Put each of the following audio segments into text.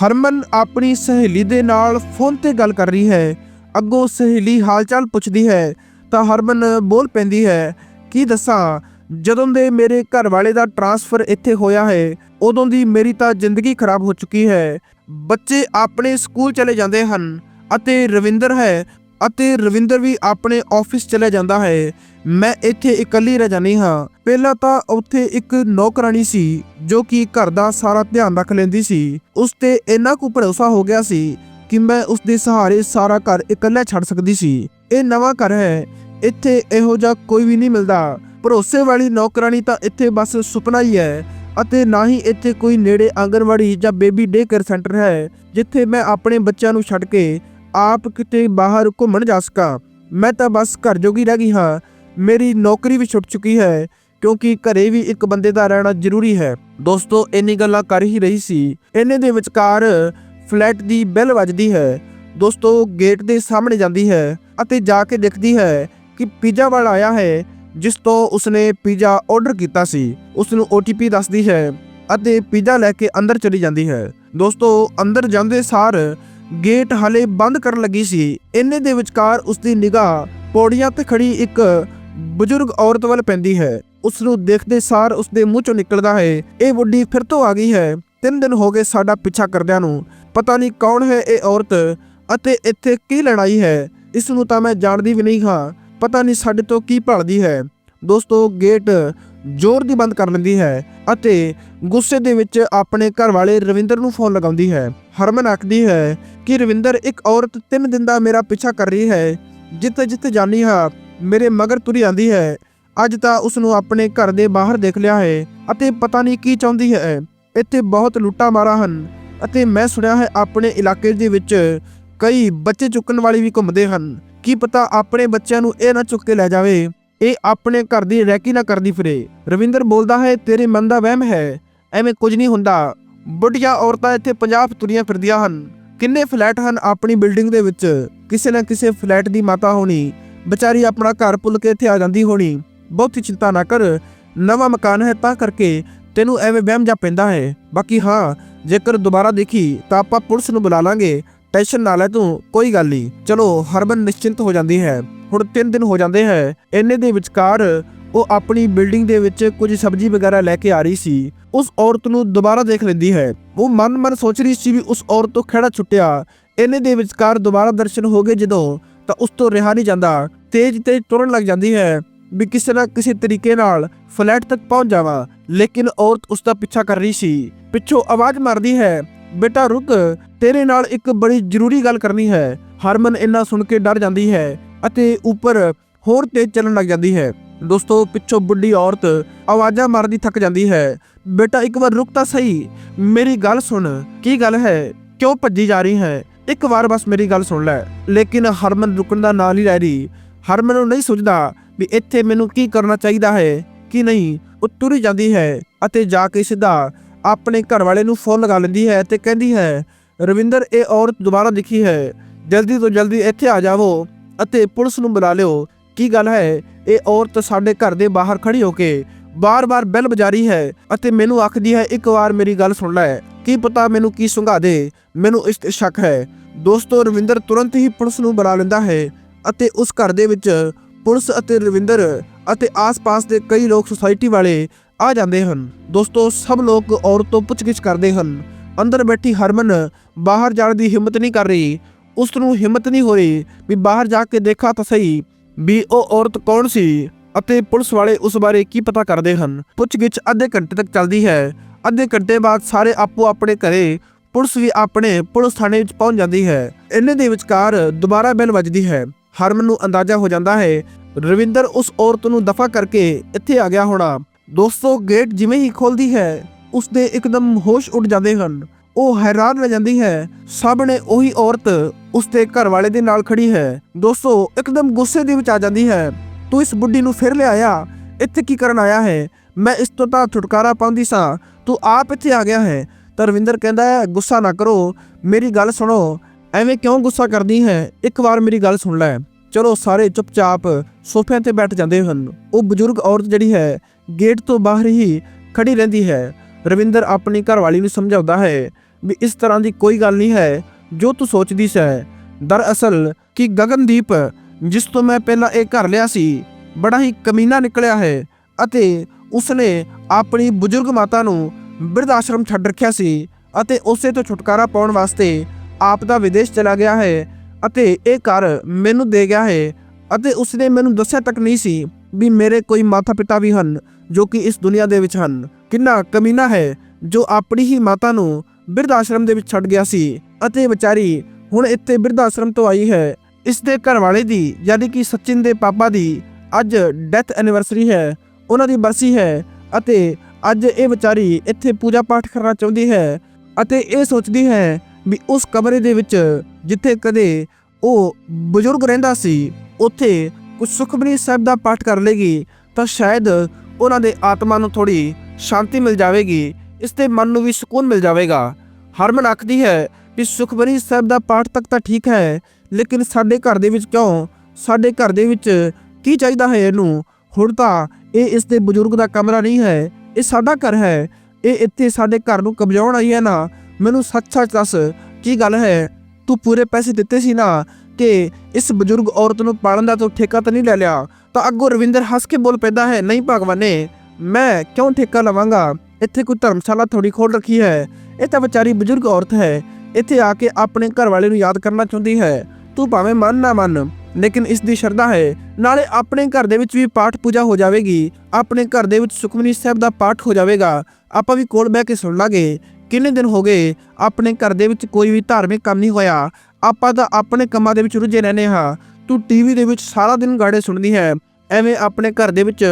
ਹਰਮਨ ਆਪਣੀ ਸਹੇਲੀ ਦੇ ਨਾਲ ਫੋਨ ਤੇ ਗੱਲ ਕਰ ਰਹੀ ਹੈ। ਅੱਗੋਂ ਸਹੇਲੀ ਹਾਲਚਾਲ ਪੁੱਛਦੀ ਹੈ ਤਾਂ ਹਰਮਨ ਬੋਲ ਪੈਂਦੀ ਹੈ, ਕੀ ਦੱਸਾਂ, ਜਦੋਂ ਦੇ ਮੇਰੇ ਘਰ ਵਾਲੇ ਦਾ ਟਰਾਂਸਫਰ ਇੱਥੇ ਹੋਇਆ ਹੈ, ਉਦੋਂ ਦੀ ਮੇਰੀ ਤਾਂ ਜ਼ਿੰਦਗੀ ਖਰਾਬ ਹੋ ਚੁੱਕੀ ਹੈ। ਬੱਚੇ ਆਪਣੇ ਸਕੂਲ ਚਲੇ ਜਾਂਦੇ ਹਨ ਅਤੇ ਰਵਿੰਦਰ ਹੈ ਅਤੇ ਰਵਿੰਦਰ ਵੀ ਆਪਣੇ ਆਫਿਸ ਚਲੇ ਜਾਂਦਾ ਹੈ। ਮੈਂ ਇੱਥੇ ਇਕੱਲੀ ਰਹਿ ਜਾਂਦੀ ਹਾਂ। ਪਹਿਲਾਂ ਤਾਂ ਉੱਥੇ ਇੱਕ ਨੌਕਰਾਨੀ ਸੀ, ਜੋ ਕਿ ਘਰ ਦਾ ਸਾਰਾ ਧਿਆਨ ਰੱਖ ਲੈਂਦੀ ਸੀ। ਉਸ ਤੇ ਇੰਨਾ ਕੁ ਭਰੋਸਾ ਹੋ ਗਿਆ ਸੀ ਕਿ ਮੈਂ ਉਸ ਦੇ ਸਹਾਰੇ ਸਾਰਾ ਘਰ ਇਕੱਲਾ ਛੱਡ ਸਕਦੀ ਸੀ। ਇਹ ਨਵਾਂ ਘਰ ਹੈ। ਇੱਥੇ ਇਹੋ ਜਿਹਾ ਕੋਈ ਵੀ ਨਹੀਂ ਮਿਲਦਾ। ਭਰੋਸੇ ਵਾਲੀ ਨੌਕਰਾਨੀ ਤਾਂ ਇੱਥੇ ਬਸ ਸੁਪਨਾ ਹੀ ਹੈ ਅਤੇ ਨਾ ਹੀ ਇੱਥੇ ਕੋਈ ਨੇੜੇ ਆਂਗਨਵਾੜੀ ਜਾਂ ਬੇਬੀ ਡੇ ਕੇਅਰ ਸੈਂਟਰ ਹੈ, ਜਿੱਥੇ ਮੈਂ ਆਪਣੇ ਬੱਚਿਆਂ ਨੂੰ ਛੱਡ ਕੇ ਆਪ ਕਿਤੇ ਬਾਹਰ ਘੁੰਮਣ ਜਾ ਸਕਾਂ। ਮੈਂ ਤਾਂ ਬਸ ਘਰ ਜੋਗੀ ਰਹਿ ਗਈ ਹਾਂ। ਮੇਰੀ ਨੌਕਰੀ ਵੀ ਛੁੱਟ ਚੁੱਕੀ ਹੈ, ਕਿਉਂਕਿ ਘਰੇ ਵੀ ਇੱਕ ਬੰਦੇ ਦਾ ਰਹਿਣਾ ਜ਼ਰੂਰੀ ਹੈ। ਦੋਸਤੋ ਇੰਨੀ ਗੱਲਾਂ ਕਰ ਹੀ ਰਹੀ ਸੀ। ਇੰਨੇ ਦੇ ਵਿਚਕਾਰ ਫਲੈਟ ਦੀ ਬੈਲ ਵੱਜਦੀ ਹੈ। ਦੋਸਤੋ, ਗੇਟ ਦੇ ਸਾਹਮਣੇ ਜਾਂਦੀ ਹੈ ਅਤੇ ਜਾ ਕੇ ਦੇਖਦੀ ਹੈ ਕਿ ਪੀਜ਼ਾ ਵਾਲਾ ਆਇਆ ਹੈ, ਜਿਸ ਤੋਂ ਉਸਨੇ ਪੀਜ਼ਾ ਆਰਡਰ ਕੀਤਾ ਸੀ। ਉਸ ਨੂੰ OTP ਦੱਸਦੀ ਹੈ ਅਤੇ ਪੀਜ਼ਾ ਲੈ ਕੇ ਅੰਦਰ ਚਲੀ ਜਾਂਦੀ ਹੈ। ਦੋਸਤੋ, ਅੰਦਰ ਜਾਂਦੇ ਸਾਰ ਗੇਟ ਹਲੇ ਬੰਦ ਕਰਨ ਲੱਗੀ ਸੀ। ਇੰਨੇ ਦੇ ਵਿਚਕਾਰ ਉਸ ਦੀ ਨਿਗਾਹ ਪੌੜੀਆਂ ਤੇ ਖੜੀ ਇੱਕ ਬਜ਼ੁਰਗ ਔਰਤ ਵੱਲ ਪੈਂਦੀ ਹੈ। ਉਸ ਨੂੰ ਦੇਖਦੇ ਸਾਰ ਉਸ ਦੇ ਮੂੰਹ ਚੋਂ ਨਿਕਲਦਾ ਹੈ, ਇਹ ਬੁੱਢੀ ਫਿਰ ਤੋਂ ਆ ਗਈ ਹੈ। ਤਿੰਨ ਦਿਨ ਹੋ ਗਏ ਸਾਡਾ ਪਿੱਛਾ ਕਰਦਿਆਂ ਨੂੰ। ਪਤਾ ਨਹੀਂ ਕੌਣ ਹੈ ਇਹ ਔਰਤ ਅਤੇ ਇੱਥੇ ਕੀ ਲੜਾਈ ਹੈ। ਇਸ ਨੂੰ ਤਾਂ ਮੈਂ ਜਾਣਦੀ ਵੀ ਨਹੀਂ ਹਾਂ। ਪਤਾ ਨਹੀਂ ਸਾਡੇ ਤੋਂ ਕੀ ਭਾਲਦੀ ਹੈ। ਦੋਸਤੋ, ਗੇਟ ਜ਼ੋਰ ਦੀ ਬੰਦ ਕਰ ਲੈਂਦੀ ਹੈ ਅਤੇ ਗੁੱਸੇ ਦੇ ਵਿੱਚ ਆਪਣੇ ਘਰ ਵਾਲੇ ਰਵਿੰਦਰ ਨੂੰ ਫੋਨ ਲਗਾਉਂਦੀ ਹੈ। ਹਰਮਨ ਆਖਦੀ ਹੈ ਕਿ ਰਵਿੰਦਰ, ਇੱਕ ਔਰਤ ਤਿੰਨ ਦਿਨ ਦਾ ਮੇਰਾ ਪਿੱਛਾ ਕਰ ਰਹੀ ਹੈ। ਜਿੱਥੇ ਜਿੱਥੇ ਜਾਨੀ ਹਾਂ ਮੇਰੇ ਮਗਰ ਤੁਰੀ ਆਂਦੀ ਹੈ। ਅੱਜ ਤਾਂ ਉਸ ਨੂੰ ਆਪਣੇ ਘਰ ਦੇ ਬਾਹਰ ਦੇਖ ਲਿਆ ਹੈ ਅਤੇ ਪਤਾ ਨਹੀਂ ਕੀ ਚਾਹੁੰਦੀ ਹੈ। ਇੱਥੇ ਬਹੁਤ ਲੁੱਟਾ ਮਾਰਾ ਹਨ ਅਤੇ ਮੈਂ ਸੁਣਿਆ ਹੈ ਆਪਣੇ ਇਲਾਕੇ ਦੇ ਵਿੱਚ ਕਈ ਬੱਚੇ ਚੁੱਕਣ ਵਾਲੇ ਵੀ ਘੁੰਮਦੇ ਹਨ। ਕੀ ਪਤਾ ਆਪਣੇ ਬੱਚਿਆਂ ਨੂੰ ਇਹ ਨਾ ਚੁੱਕ ਕੇ ਲੈ ਜਾਵੇ। ਇਹ ਆਪਣੇ ਘਰ ਦੀ ਰੈਕੀ ਨਾ ਕਰਦੀ ਫਿਰੇ। ਰਵਿੰਦਰ ਬੋਲਦਾ ਹੈ, ਤੇਰੇ ਮਨ ਦਾ ਵਹਿਮ ਹੈ। ਐਵੇਂ ਕੁਝ ਨਹੀਂ ਹੁੰਦਾ। ਬੁੱਢੀਆਂ ਔਰਤਾਂ ਇੱਥੇ ਪੰਜਾਬ ਤੁਰੀਆਂ ਫਿਰਦੀਆਂ ਹਨ। ਕਿੰਨੇ ਫਲੈਟ ਹਨ ਆਪਣੀ ਬਿਲਡਿੰਗ ਦੇ ਵਿੱਚ। ਕਿਸੇ ਨਾ ਕਿਸੇ ਫਲੈਟ ਦੀ ਮਾਤਾ ਹੋਣੀ। ਵਿਚਾਰੀ ਆਪਣਾ ਘਰ ਭੁੱਲ ਕੇ ਇੱਥੇ ਆ ਜਾਂਦੀ ਹੋਣੀ। ਬਹੁਤੀ ਚਿੰਤਾ ਨਾ ਕਰ, ਨਵਾਂ ਮਕਾਨ ਹੈ ਤਾਂ ਕਰਕੇ ਤੈਨੂੰ ਐਵੇਂ ਵਹਿਮ ਜਾ ਪੈਂਦਾ ਹੈ। ਬਾਕੀ ਹਾਂ, ਜੇਕਰ ਦੁਬਾਰਾ ਦੇਖੀ ਤਾਂ ਆਪਾਂ ਪੁਲਿਸ ਨੂੰ ਬੁਲਾ ਲਾਂਗੇ। ਟੈਨਸ਼ਨ ਨਾ ਲੈ ਤੂੰ, ਕੋਈ ਗੱਲ ਨਹੀਂ। ਚਲੋ, ਹਰਮਨ ਨਿਸ਼ਚਿੰਤ ਹੋ ਜਾਂਦੀ ਹੈ। ਹੁਣ 3 ਦਿਨ ਹੋ ਜਾਂਦੇ ਹੈ। ਇੰਨੇ ਦੇ ਵਿਚਕਾਰ ਉਹ ਆਪਣੀ ਬਿਲਡਿੰਗ ਦੇ ਵਿੱਚ ਕੁਝ ਸਬਜ਼ੀ ਵਗੈਰਾ ਲੈ ਕੇ ਆ ਰਹੀ ਸੀ। ਉਸ ਔਰਤ ਨੂੰ ਦੁਬਾਰਾ ਦੇਖ ਲੈਂਦੀ ਹੈ। ਉਹ ਮਨ ਮਨ ਸੋਚ ਰਹੀ ਸੀ ਵੀ ਉਸ ਔਰਤ ਤੋਂ ਖੜਾ ਛੁੱਟਿਆ। ਇੰਨੇ ਦੇ ਵਿਚਕਾਰ ਦੁਬਾਰਾ ਦਰਸ਼ਨ ਹੋ ਗਏ ਜਦੋਂ ਤਾਂ ਉਸ ਤੋਂ ਰਿਹਾ ਨਹੀਂ ਜਾਂਦਾ। ਤੇਜ਼ ਤੇਜ਼ ਤੁਰਨ ਲੱਗ ਜਾਂਦੀ ਹੈ ਵੀ ਕਿਸੇ ਨਾ ਕਿਸੇ ਤਰੀਕੇ ਨਾਲ ਫਲੈਟ ਤੱਕ ਪਹੁੰਚ ਜਾਵਾਂ। ਲੇਕਿਨ ਔਰਤ ਉਸ ਦਾ ਪਿੱਛਾ ਕਰ ਰਹੀ ਸੀ। ਪਿੱਛੋਂ ਆਵਾਜ਼ ਮਾਰਦੀ ਹੈ, ਬੇਟਾ, ਰੁਕ। ਤੇਰੇ ਨਾਲ ਇੱਕ ਬੜੀ ਜ਼ਰੂਰੀ ਗੱਲ ਕਰਨੀ ਹੈ। ਹਰਮਨ ਇੰਨਾ ਸੁਣ ਕੇ ਡਰ ਜਾਂਦੀ ਹੈ ਅਤੇ ਉੱਪਰ ਹੋਰ ਤੇਜ਼ ਚੱਲਣ ਲੱਗ ਜਾਂਦੀ ਹੈ। ਦੋਸਤੋ, ਪਿੱਛੋਂ ਬੁੱਢੀ ਔਰਤ ਆਵਾਜ਼ਾਂ ਮਾਰਦੀ ਥੱਕ ਜਾਂਦੀ ਹੈ, ਬੇਟਾ, ਇੱਕ ਵਾਰ ਰੁਕ ਤਾਂ ਸਹੀ। ਮੇਰੀ ਗੱਲ ਸੁਣ। ਕੀ ਗੱਲ ਹੈ? ਕਿਉਂ ਭੱਜੀ ਜਾ ਰਹੀ ਹੈ? ਇੱਕ ਵਾਰ ਬਸ ਮੇਰੀ ਗੱਲ ਸੁਣ ਲੈ। ਲੇਕਿਨ ਹਰਮਨ ਰੁਕਣ ਦਾ ਨਾਂ ਨਹੀਂ ਲੈ ਰਹੀ। ਹਰਮਨ ਨੂੰ ਨਹੀਂ ਸੋਚਦਾ ਵੀ ਇੱਥੇ ਮੈਨੂੰ ਕੀ ਕਰਨਾ ਚਾਹੀਦਾ ਹੈ, ਕਿ ਨਹੀਂ। ਉਹ ਤੁਰੀ ਜਾਂਦੀ ਹੈ ਅਤੇ ਜਾ ਕੇ ਸਿੱਧਾ ਆਪਣੇ ਘਰ ਵਾਲੇ ਨੂੰ ਫੋਨ ਲਗਾ ਲੈਂਦੀ ਹੈ ਤੇ ਕਹਿੰਦੀ ਹੈ, ਰਵਿੰਦਰ, ਇਹ ਔਰਤ ਦੁਬਾਰਾ ਦਿਖੀ ਹੈ। ਜਲਦੀ ਤੋਂ ਜਲਦੀ ਇੱਥੇ ਆ ਜਾਵੋ ਅਤੇ ਪੁਲਿਸ ਨੂੰ ਬੁਲਾ ਲਿਓ। ਕੀ ਗੱਲ ਹੈ, ਇਹ ਔਰਤ ਸਾਡੇ ਘਰ ਦੇ ਬਾਹਰ ਖੜੀ ਹੋ ਕੇ ਬਾਰ-ਬਾਰ ਬੈਲ ਵਜਾ ਰਹੀ ਹੈ ਅਤੇ ਮੈਨੂੰ ਆਖਦੀ ਹੈ, ਇੱਕ ਵਾਰ ਮੇਰੀ ਗੱਲ ਸੁਣ ਲੈ। ਕੀ ਪਤਾ ਮੈਨੂੰ ਕੀ ਸੁੰਘਾ ਦੇ? ਮੈਨੂੰ ਇਸ ਤੇ ਸ਼ੱਕ ਹੈ। ਦੋਸਤੋ, ਰਵਿੰਦਰ ਤੁਰੰਤ ਹੀ ਪੁਲਿਸ ਨੂੰ ਬੁਲਾ ਲੈਂਦਾ ਹੈ ਅਤੇ ਉਸ ਘਰ ਦੇ ਵਿੱਚ ਪੁਲਿਸ ਅਤੇ ਰਵਿੰਦਰ ਅਤੇ ਆਸ-ਪਾਸ ਦੇ ਕਈ ਲੋਕ ਸੁਸਾਇਟੀ ਵਾਲੇ ਆ ਜਾਂਦੇ ਹਨ। ਦੋਸਤੋ, ਸਭ ਲੋਕ ਔਰਤ ਤੋਂ ਪੁੱਛਗਿੱਛ ਕਰਦੇ ਹਨ। ਅੰਦਰ ਬੈਠੀ ਹਰਮਨ ਬਾਹਰ ਜਾਣ ਦੀ ਹਿੰਮਤ ਨਹੀਂ ਕਰ ਰਹੀ। ਉਸ ਨੂੰ ਹਿੰਮਤ ਨਹੀਂ ਹੋ ਰਹੀ ਵੀ ਬਾਹਰ ਜਾ ਕੇ ਦੇਖਾ ਤਾਂ ਸਹੀ ਵੀ ਉਹ ਔਰਤ ਕੌਣ ਸੀ ਅਤੇ ਪੁਲਿਸ ਵਾਲੇ ਉਸ ਬਾਰੇ ਕੀ ਪਤਾ ਕਰਦੇ ਹਨ। ਪੁੱਛਗਿੱਛ ਅੱਧੇ ਘੰਟੇ ਤੱਕ ਚੱਲਦੀ ਹੈ ਅੱਧੇ ਘੰਟੇ ਬਾਅਦ ਸਾਰੇ ਆਪੋ ਆਪਣੇ ਘਰੇ ਪੁਲਿਸ ਵੀ ਆਪਣੇ ਪੁਲਿਸ ਥਾਣੇ ਵਿੱਚ ਪਹੁੰਚ ਜਾਂਦੀ ਹੈ। ਇੰਨੇ ਦੇ ਵਿਚਕਾਰ ਦੁਬਾਰਾ ਬੈਲ ਵੱਜਦੀ ਹੈ। ਹਰਮਨ ਨੂੰ ਅੰਦਾਜ਼ਾ ਹੋ ਜਾਂਦਾ ਹੈ, ਰਵਿੰਦਰ ਉਸ ਔਰਤ ਨੂੰ ਦਫਾ ਕਰਕੇ ਇੱਥੇ ਆ ਗਿਆ ਹੋਣਾ। ਦੋਸਤੋ, ਗੇਟ ਜਿਵੇਂ ਹੀ ਖੋਲਦੀ ਹੈ ਉਸ ਦੇ ਇੱਕਦਮ ਹੋਸ਼ ਉੱਡ ਜਾਂਦੇ ਹਨ। ਉਹ ਹੈਰਾਨ ਰਹਿ ਜਾਂਦੀ ਹੈ, ਸਾਹਮਣੇ ਉਹੀ ਔਰਤ ਉਸ ਦੇ ਘਰ ਵਾਲੇ ਦੇ ਨਾਲ ਖੜੀ ਹੈ। ਦੋਸਤੋ, ਇੱਕਦਮ ਗੁੱਸੇ ਦੇ ਵਿੱਚ ਆ ਜਾਂਦੀ ਹੈ, ਤੂੰ ਇਸ ਬੁੱਢੀ ਨੂੰ ਫਿਰ ਲਿਆਇਆ? ਇੱਥੇ ਕੀ ਕਰਨ ਆਇਆ ਹੈ? ਮੈਂ ਇਸ ਤੋਂ ਤਾਂ ਛੁਟਕਾਰਾ ਪਾਉਂਦੀ ਸਾਂ। ਤੂੰ ਆਪ ਇੱਥੇ ਆ ਗਿਆ ਹੈ। ਤਾਂ ਰਵਿੰਦਰ ਕਹਿੰਦਾ ਹੈ, ਗੁੱਸਾ ਨਾ ਕਰੋ। ਮੇਰੀ ਗੱਲ ਸੁਣੋ। ਐਵੇਂ ਕਿਉਂ ਗੁੱਸਾ ਕਰਦੀ ਹੈ? ਇੱਕ ਵਾਰ ਮੇਰੀ ਗੱਲ ਸੁਣ ਲੈ। ਚਲੋ ਸਾਰੇ ਚੁੱਪਚਾਪ ਸੋਫਿਆਂ ਤੇ ਬੈਠ ਜਾਂਦੇ ਹਨ। ਉਹ ਬਜ਼ੁਰਗ ਔਰਤ ਜਿਹੜੀ ਹੈ, ਗੇਟ ਤੋਂ ਬਾਹਰ ਹੀ ਖੜੀ ਰਹਿੰਦੀ ਹੈ। ਰਵਿੰਦਰ ਆਪਣੀ ਘਰਵਾਲੀ ਨੂੰ ਸਮਝਾਉਂਦਾ ਹੈ ਵੀ ਇਸ ਤਰ੍ਹਾਂ ਦੀ ਕੋਈ ਗੱਲ ਨਹੀਂ ਹੈ। ਜੋ ਤੂੰ ਸੋਚਦੀ ਸੈ ਦਰਅਸਲ ਕਿ ਗਗਨਦੀਪ, ਜਿਸ ਤੋਂ ਮੈਂ ਪਹਿਲਾਂ ਇਹ ਘਰ ਲਿਆ ਸੀ, ਬੜਾ ਹੀ ਕਮੀਨਾ ਨਿਕਲਿਆ ਹੈ ਅਤੇ ਉਸਨੇ ਆਪਣੀ ਬਜ਼ੁਰਗ ਮਾਤਾ ਨੂੰ ਬਿਰਧ ਆਸ਼ਰਮ ਛੱਡ ਰੱਖਿਆ ਸੀ ਅਤੇ ਉਸੇ ਤੋਂ ਛੁਟਕਾਰਾ ਪਾਉਣ ਵਾਸਤੇ ਆਪ ਦਾ ਵਿਦੇਸ਼ ਚਲਾ ਗਿਆ ਹੈ ਅਤੇ ਇਹ ਘਰ ਮੈਨੂੰ ਦੇ ਗਿਆ ਹੈ ਅਤੇ ਉਸਨੇ ਮੈਨੂੰ ਦੱਸਿਆ ਤੱਕ ਨਹੀਂ ਸੀ ਵੀ ਮੇਰੇ ਕੋਈ ਮਾਤਾ ਪਿਤਾ ਵੀ ਹਨ ਜੋ ਕਿ ਇਸ ਦੁਨੀਆ ਦੇ ਵਿੱਚ ਹਨ। ਕਿੰਨਾ ਕਮੀਨਾ ਹੈ ਜੋ ਆਪਣੀ ਹੀ ਮਾਤਾ ਨੂੰ ਬਿਰਧ ਆਸ਼ਰਮ ਦੇ ਵਿੱਚ ਛੱਡ ਗਿਆ ਸੀ ਅਤੇ ਵਿਚਾਰੀ ਹੁਣ ਇੱਥੇ ਬਿਰਧ ਆਸ਼ਰਮ ਤੋਂ ਆਈ ਹੈ। ਇਸ ਦੇ ਘਰ ਵਾਲੇ ਦੀ ਯਾਨੀ ਕਿ ਸਚਿਨ ਦੇ ਪਾਪਾ ਦੀ ਅੱਜ ਡੈਥ ਐਨੀਵਰਸਰੀ ਹੈ, ਉਹਨਾਂ ਦੀ ਬਰਸੀ ਹੈ ਅਤੇ ਅੱਜ ਇਹ ਵਿਚਾਰੀ ਇੱਥੇ ਪੂਜਾ ਪਾਠ ਕਰਨਾ ਚਾਹੁੰਦੀ ਹੈ ਅਤੇ ਇਹ ਸੋਚਦੀ ਹੈ ਵੀ ਉਸ ਕਮਰੇ ਦੇ ਵਿੱਚ ਜਿੱਥੇ ਕਦੇ ਉਹ ਬਜ਼ੁਰਗ ਰਹਿੰਦਾ ਸੀ, ਉੱਥੇ ਕੁਝ ਸੁਖਮਨੀ ਸਾਹਿਬ ਦਾ ਪਾਠ ਕਰ ਲੇਗੀ ਤਾਂ ਸ਼ਾਇਦ ਉਹਨਾਂ ਦੇ ਆਤਮਾ ਨੂੰ ਥੋੜੀ ਸ਼ਾਂਤੀ ਮਿਲ ਜਾਵੇਗੀ, ਇਸ ਤੇ ਮਨ ਨੂੰ ਵੀ ਸਕੂਨ ਮਿਲ ਜਾਵੇਗਾ। ਹਰਮਨ ਆਖਦੀ ਹੈ ਕਿ ਸੁਖਮਨੀ ਸਾਹਿਬ ਦਾ ਪਾਠ ਤੱਕ ਤਾਂ ਠੀਕ ਹੈ, ਲੇਕਿਨ ਸਾਡੇ ਘਰ ਦੇ ਵਿੱਚ ਕਿਉਂ? ਸਾਡੇ ਘਰ ਦੇ ਵਿੱਚ ਕੀ ਚਾਹੀਦਾ ਹੈ ਇਹਨੂੰ? ਹੁਣ ਤਾਂ ਇਹ ਇਸ ਦੇ ਬਜ਼ੁਰਗ ਦਾ ਕਮਰਾ ਨਹੀਂ ਹੈ ਇਹ ਸਾਡਾ ਘਰ ਹੈ, ਇਹ ਇੱਥੇ ਸਾਡੇ ਘਰ ਨੂੰ ਕਬਜ਼ਾਉਣ ਆਈ ਹੈ ਨਾ, ਮੈਨੂੰ ਸੱਚ-ਸੱਚ ਦੱਸ, ਕੀ ਗੱਲ ਹੈ? ਤੂੰ ਪੂਰੇ ਪੈਸੇ ਦਿੱਤੇ ਸੀ ਨਾ ਕਿ ਇਸ ਬਜ਼ੁਰਗ ਔਰਤ ਨੂੰ ਪਾਲਣ ਦਾ ਤੂੰ ਠੇਕਾ ਤਾਂ ਨਹੀਂ ਲੈ ਲਿਆ? ਤਾਂ ਅੱਗੋਂ ਰਵਿੰਦਰ ਹੱਸ ਕੇ ਬੋਲ ਪੈਂਦਾ ਹੈ, ਨਹੀਂ ਭਗਵਾਨੇ, ਮੈਂ ਕਿਉਂ ਠੇਕਾ ਲਵਾਂਗਾ? ਇੱਥੇ ਕੋਈ ਧਰਮਸ਼ਾਲਾ ਥੋੜੀ ਖੋਲ ਰੱਖੀ ਹੈ। ਇਹ ਤਾਂ ਵਿਚਾਰੀ ਬਜ਼ੁਰਗ ਔਰਤ ਹੈ, ਇੱਥੇ ਆ ਕੇ ਆਪਣੇ ਘਰ ਵਾਲੇ ਨੂੰ ਯਾਦ ਕਰਨਾ ਚਾਹੁੰਦੀ ਹੈ। ਤੂੰ ਭਾਵੇਂ ਮੰਨ ਨਾ ਮੰਨ, ਲੇਕਿਨ ਇਸ ਦੀ ਸ਼ਰਧਾ ਹੈ। ਨਾਲੇ ਆਪਣੇ ਘਰ ਦੇ ਵਿੱਚ ਵੀ ਪਾਠ ਪੂਜਾ ਹੋ ਜਾਵੇਗੀ। ਆਪਣੇ ਘਰ ਦੇ ਵਿੱਚ ਸੁਖਮਨੀ ਸਾਹਿਬ ਦਾ ਪਾਠ ਹੋ ਜਾਵੇਗਾ। ਆਪਾਂ ਵੀ ਕੋਲ ਬਹਿ ਕੇ ਸੁਣ ਲਾਂਗੇ। ਕਿੰਨੇ ਦਿਨ ਹੋ ਗਏ ਆਪਣੇ ਘਰ ਦੇ ਵਿੱਚ ਕੋਈ ਵੀ ਧਾਰਮਿਕ ਕੰਮ ਨਹੀਂ ਹੋਇਆ। ਆਪਾਂ ਤਾਂ ਆਪਣੇ ਕੰਮਾਂ ਦੇ ਵਿੱਚ ਰੁੱਝੇ ਰਹਿੰਦੇ ਹਾਂ। ਤੂੰ ਟੀਵੀ ਦੇ ਵਿੱਚ ਸਾਰਾ ਦਿਨ ਗਾੜੇ ਸੁਣਦੀ ਹੈ। ਐਵੇਂ ਆਪਣੇ ਘਰ ਦੇ ਵਿੱਚ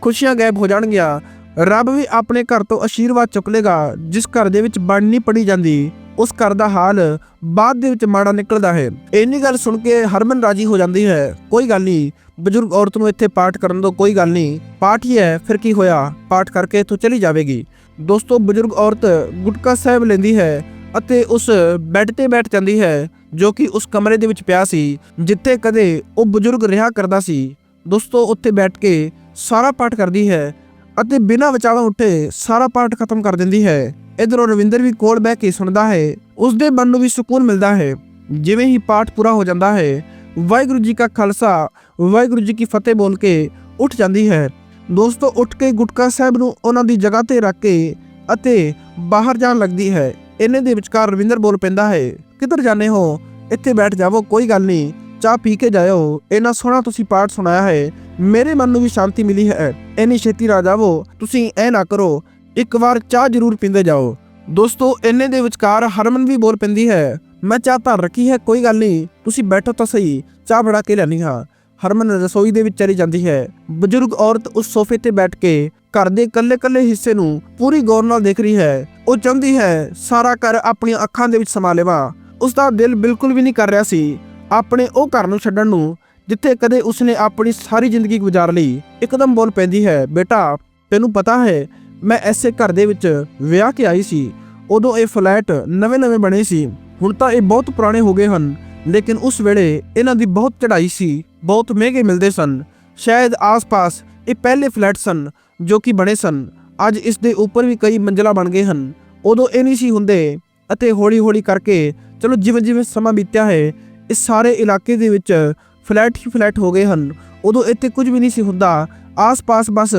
ਖੁਸ਼ੀਆਂ ਗਾਇਬ ਹੋ ਜਾਣਗੀਆਂ। ਰੱਬ ਵੀ ਆਪਣੇ ਘਰ ਤੋਂ ਆਸ਼ੀਰਵਾਦ ਚੁੱਕ ਲੇਗਾ ਜਿਸ ਘਰ ਦੇ ਵਿੱਚ ਬਣ ਨਹੀਂ ਪੜੀ ਜਾਂਦੀ। ਉਸ ਘਰ ਦਾ ਹਾਲ ਬਾਅਦ ਦੇ ਵਿੱਚ ਮਾੜਾ ਨਿਕਲਦਾ ਹੈ। ਇੰਨੀ ਗੱਲ ਸੁਣ ਕੇ ਹਰਮਨ ਰਾਜੀ ਹੋ ਜਾਂਦੀ ਹੈ। ਕੋਈ ਗੱਲ ਨਹੀਂ, ਬਜ਼ੁਰਗ ਔਰਤ ਨੂੰ ਇੱਥੇ ਪਾਠ ਕਰਨ ਤੋਂ ਕੋਈ ਗੱਲ ਨਹੀਂ। ਪਾਠ ਹੀ ਹੈ, ਫਿਰ ਕੀ ਹੋਇਆ? ਪਾਠ ਕਰਕੇ ਇੱਥੋਂ ਚਲੀ ਜਾਵੇਗੀ। ਦੋਸਤੋ, ਬਜ਼ੁਰਗ ਔਰਤ ਗੁਟਕਾ ਸਾਹਿਬ ਲੈਂਦੀ ਹੈ ਅਤੇ ਉਸ ਬੈੱਡ ਤੇ ਬੈਠ ਜਾਂਦੀ ਹੈ, ਜੋ ਕਿ ਉਸ ਕਮਰੇ ਦੇ ਵਿੱਚ ਪਿਆ ਸੀ, ਜਿੱਥੇ ਕਦੇ ਉਹ ਬਜ਼ੁਰਗ ਰਿਹਾ ਕਰਦਾ ਸੀ। ਦੋਸਤੋ, ਉੱਥੇ ਬੈਠ ਕੇ ਸਾਰਾ ਪਾਠ ਕਰਦੀ ਹੈ। ਅਤੇ ਬਿਨਾਂ ਵਿਚਾਲਾਂ ਉੱਠੇ ਸਾਰਾ ਪਾਠ ਖਤਮ ਕਰ ਦਿੰਦੀ ਹੈ। ਇਧਰੋਂ ਰਵਿੰਦਰ ਵੀ ਕੋਲ ਬਹਿ ਕੇ ਸੁਣਦਾ ਹੈ। ਉਸ ਦੇ ਮਨ ਨੂੰ ਵੀ ਸਕੂਨ ਮਿਲਦਾ ਹੈ। ਜਿਵੇਂ ਹੀ ਪਾਠ ਪੂਰਾ ਹੋ ਜਾਂਦਾ ਹੈ, ਵਾਹਿਗੁਰੂ ਜੀ ਕਾ ਖਾਲਸਾ, ਵਾਹਿਗੁਰੂ ਜੀ ਕੀ ਫਤਿਹ ਬੋਲ ਕੇ ਉੱਠ ਜਾਂਦੀ ਹੈ। ਦੋਸਤੋ, ਉੱਠ ਕੇ ਗੁਟਕਾ ਸਾਹਿਬ ਨੂੰ ਉਹਨਾਂ ਦੀ ਜਗ੍ਹਾ ਤੇ ਰੱਖ ਕੇ ਅਤੇ ਬਾਹਰ ਜਾਣ ਲੱਗਦੀ ਹੈ। ਇਹਨੇ ਦੇ ਵਿਚਕਾਰ ਰਵਿੰਦਰ ਬੋਲ ਪੈਂਦਾ ਹੈ, ਕਿੱਧਰ ਜਾਂਦੇ ਹੋ? ਇੱਥੇ ਬੈਠ ਜਾਵੋ, ਕੋਈ ਗੱਲ ਨਹੀਂ। ਚਾਹ ਪੀ ਕੇ ਜਾਇਓ। ਇੰਨਾ ਸੋਹਣਾ ਤੁਸੀਂ ਪਾਠ ਸੁਣਾਇਆ ਹੈ। ਮੇਰੇ ਮਨ ਨੂੰ ਵੀ ਸ਼ਾਂਤੀ ਮਿਲੀ ਹੈ। ਇੰਨੀ ਛੇਤੀ ਨਾ ਜਾਵੋ। ਤੁਸੀਂ ਐ ਨਾ ਕਰੋ। ਇੱਕ ਵਾਰ ਚਾਹ ਜ਼ਰੂਰ ਪੀਂਦੇ ਜਾਓ। ਦੋਸਤੋ, ਇੰਨੇ ਦੇ ਵਿਚਕਾਰ ਹਰਮਨ ਵੀ ਬੋਲ ਪੈਂਦੀ ਹੈ। ਮੈਂ ਚਾਹ ਤਾਂ ਰੱਖੀ ਹੈ, ਕੋਈ ਗੱਲ ਨਹੀਂ। ਤੁਸੀਂ ਬੈਠੋ ਤਾਂ ਸਹੀ। ਚਾਹ ਬਣਾ ਕੇ ਲੈਣੀ ਹਾਂ। ਹਰਮਨ ਰਸੋਈ ਦੇ ਵਿੱਚ ਚਲੀ ਜਾਂਦੀ ਹੈ। ਬਜ਼ੁਰਗ ਔਰਤ ਉਸ ਸੋਫੇ ਤੇ ਬੈਠ ਕੇ ਘਰ ਦੇ ਕੱਲੇ-ਕੱਲੇ ਹਿੱਸੇ ਨੂੰ ਪੂਰੀ ਗੌਰ ਨਾਲ ਦੇਖ ਰਹੀ ਹੈ। ਉਹ ਚਾਹੁੰਦੀ ਹੈ, ਸਾਰਾ ਘਰ ਆਪਣੀਆਂ ਅੱਖਾਂ ਦੇ ਵਿੱਚ ਸਮਾ ਲੇਵਾ। ਉਸ ਦਾ ਦਿਲ ਬਿਲਕੁਲ ਵੀ ਨਹੀਂ ਕਰ ਰਿਹਾ ਸੀ। ਆਪਣੇ ਉਹ ਘਰ ਨੂੰ ਛੱਡਣ ਨੂੰ, ਜਿੱਥੇ ਕਦੇ ਉਸਨੇ ਆਪਣੀ ਸਾਰੀ ਜ਼ਿੰਦਗੀ ਗੁਜ਼ਾਰ ਲਈ ਇੱਕਦਮ ਬੋਲ ਪੈਂਦੀ ਹੈ, ਬੇਟਾ, ਤੈਨੂੰ ਪਤਾ ਹੈ, ਮੈਂ ਐਸੇ ਘਰ ਦੇ ਵਿੱਚ ਵਿਆਹ ਕੇ ਆਈ ਸੀ। ਉਦੋਂ ਇਹ ਫਲੈਟ ਨਵੇਂ-ਨਵੇਂ ਬਣੇ ਸੀ। ਹੁਣ ਤਾਂ ਇਹ ਬਹੁਤ ਪੁਰਾਣੇ ਹੋ ਗਏ ਹਨ, ਲੇਕਿਨ ਉਸ ਵੇਲੇ ਇਹਨਾਂ ਦੀ ਬਹੁਤ ਚੜ੍ਹਾਈ ਸੀ, ਬਹੁਤ ਮਹਿੰਗੇ ਮਿਲਦੇ ਸਨ। ਸ਼ਾਇਦ ਆਸ-ਪਾਸ ਇਹ ਪਹਿਲੇ ਫਲੈਟ ਸਨ ਜੋ ਕਿ ਬਣੇ ਸਨ। ਅੱਜ ਇਸ ਦੇ ਉੱਪਰ ਵੀ ਕਈ ਮੰਜ਼ਲਾ ਬਣ ਗਏ ਹਨ। ਉਦੋਂ ਇਹ ਨਹੀਂ ਸੀ ਹੁੰਦੇ ਅਤੇ ਹੌਲੀ-ਹੌਲੀ ਕਰਕੇ ਚਲੋ ਜਿਵੇਂ-ਜਿਵੇਂ ਸਮਾਂ ਬੀਤਿਆ ਹੈ ਇਸ ਸਾਰੇ ਇਲਾਕੇ ਦੇ ਵਿੱਚ ਫਲੈਟ ਹੀ ਫਲੈਟ ਹੋ ਗਏ ਹਨ। ਉਦੋਂ ਇੱਥੇ ਕੁਝ ਵੀ ਨਹੀਂ ਸੀ ਹੁੰਦਾ। ਆਸ-ਪਾਸ ਬਸ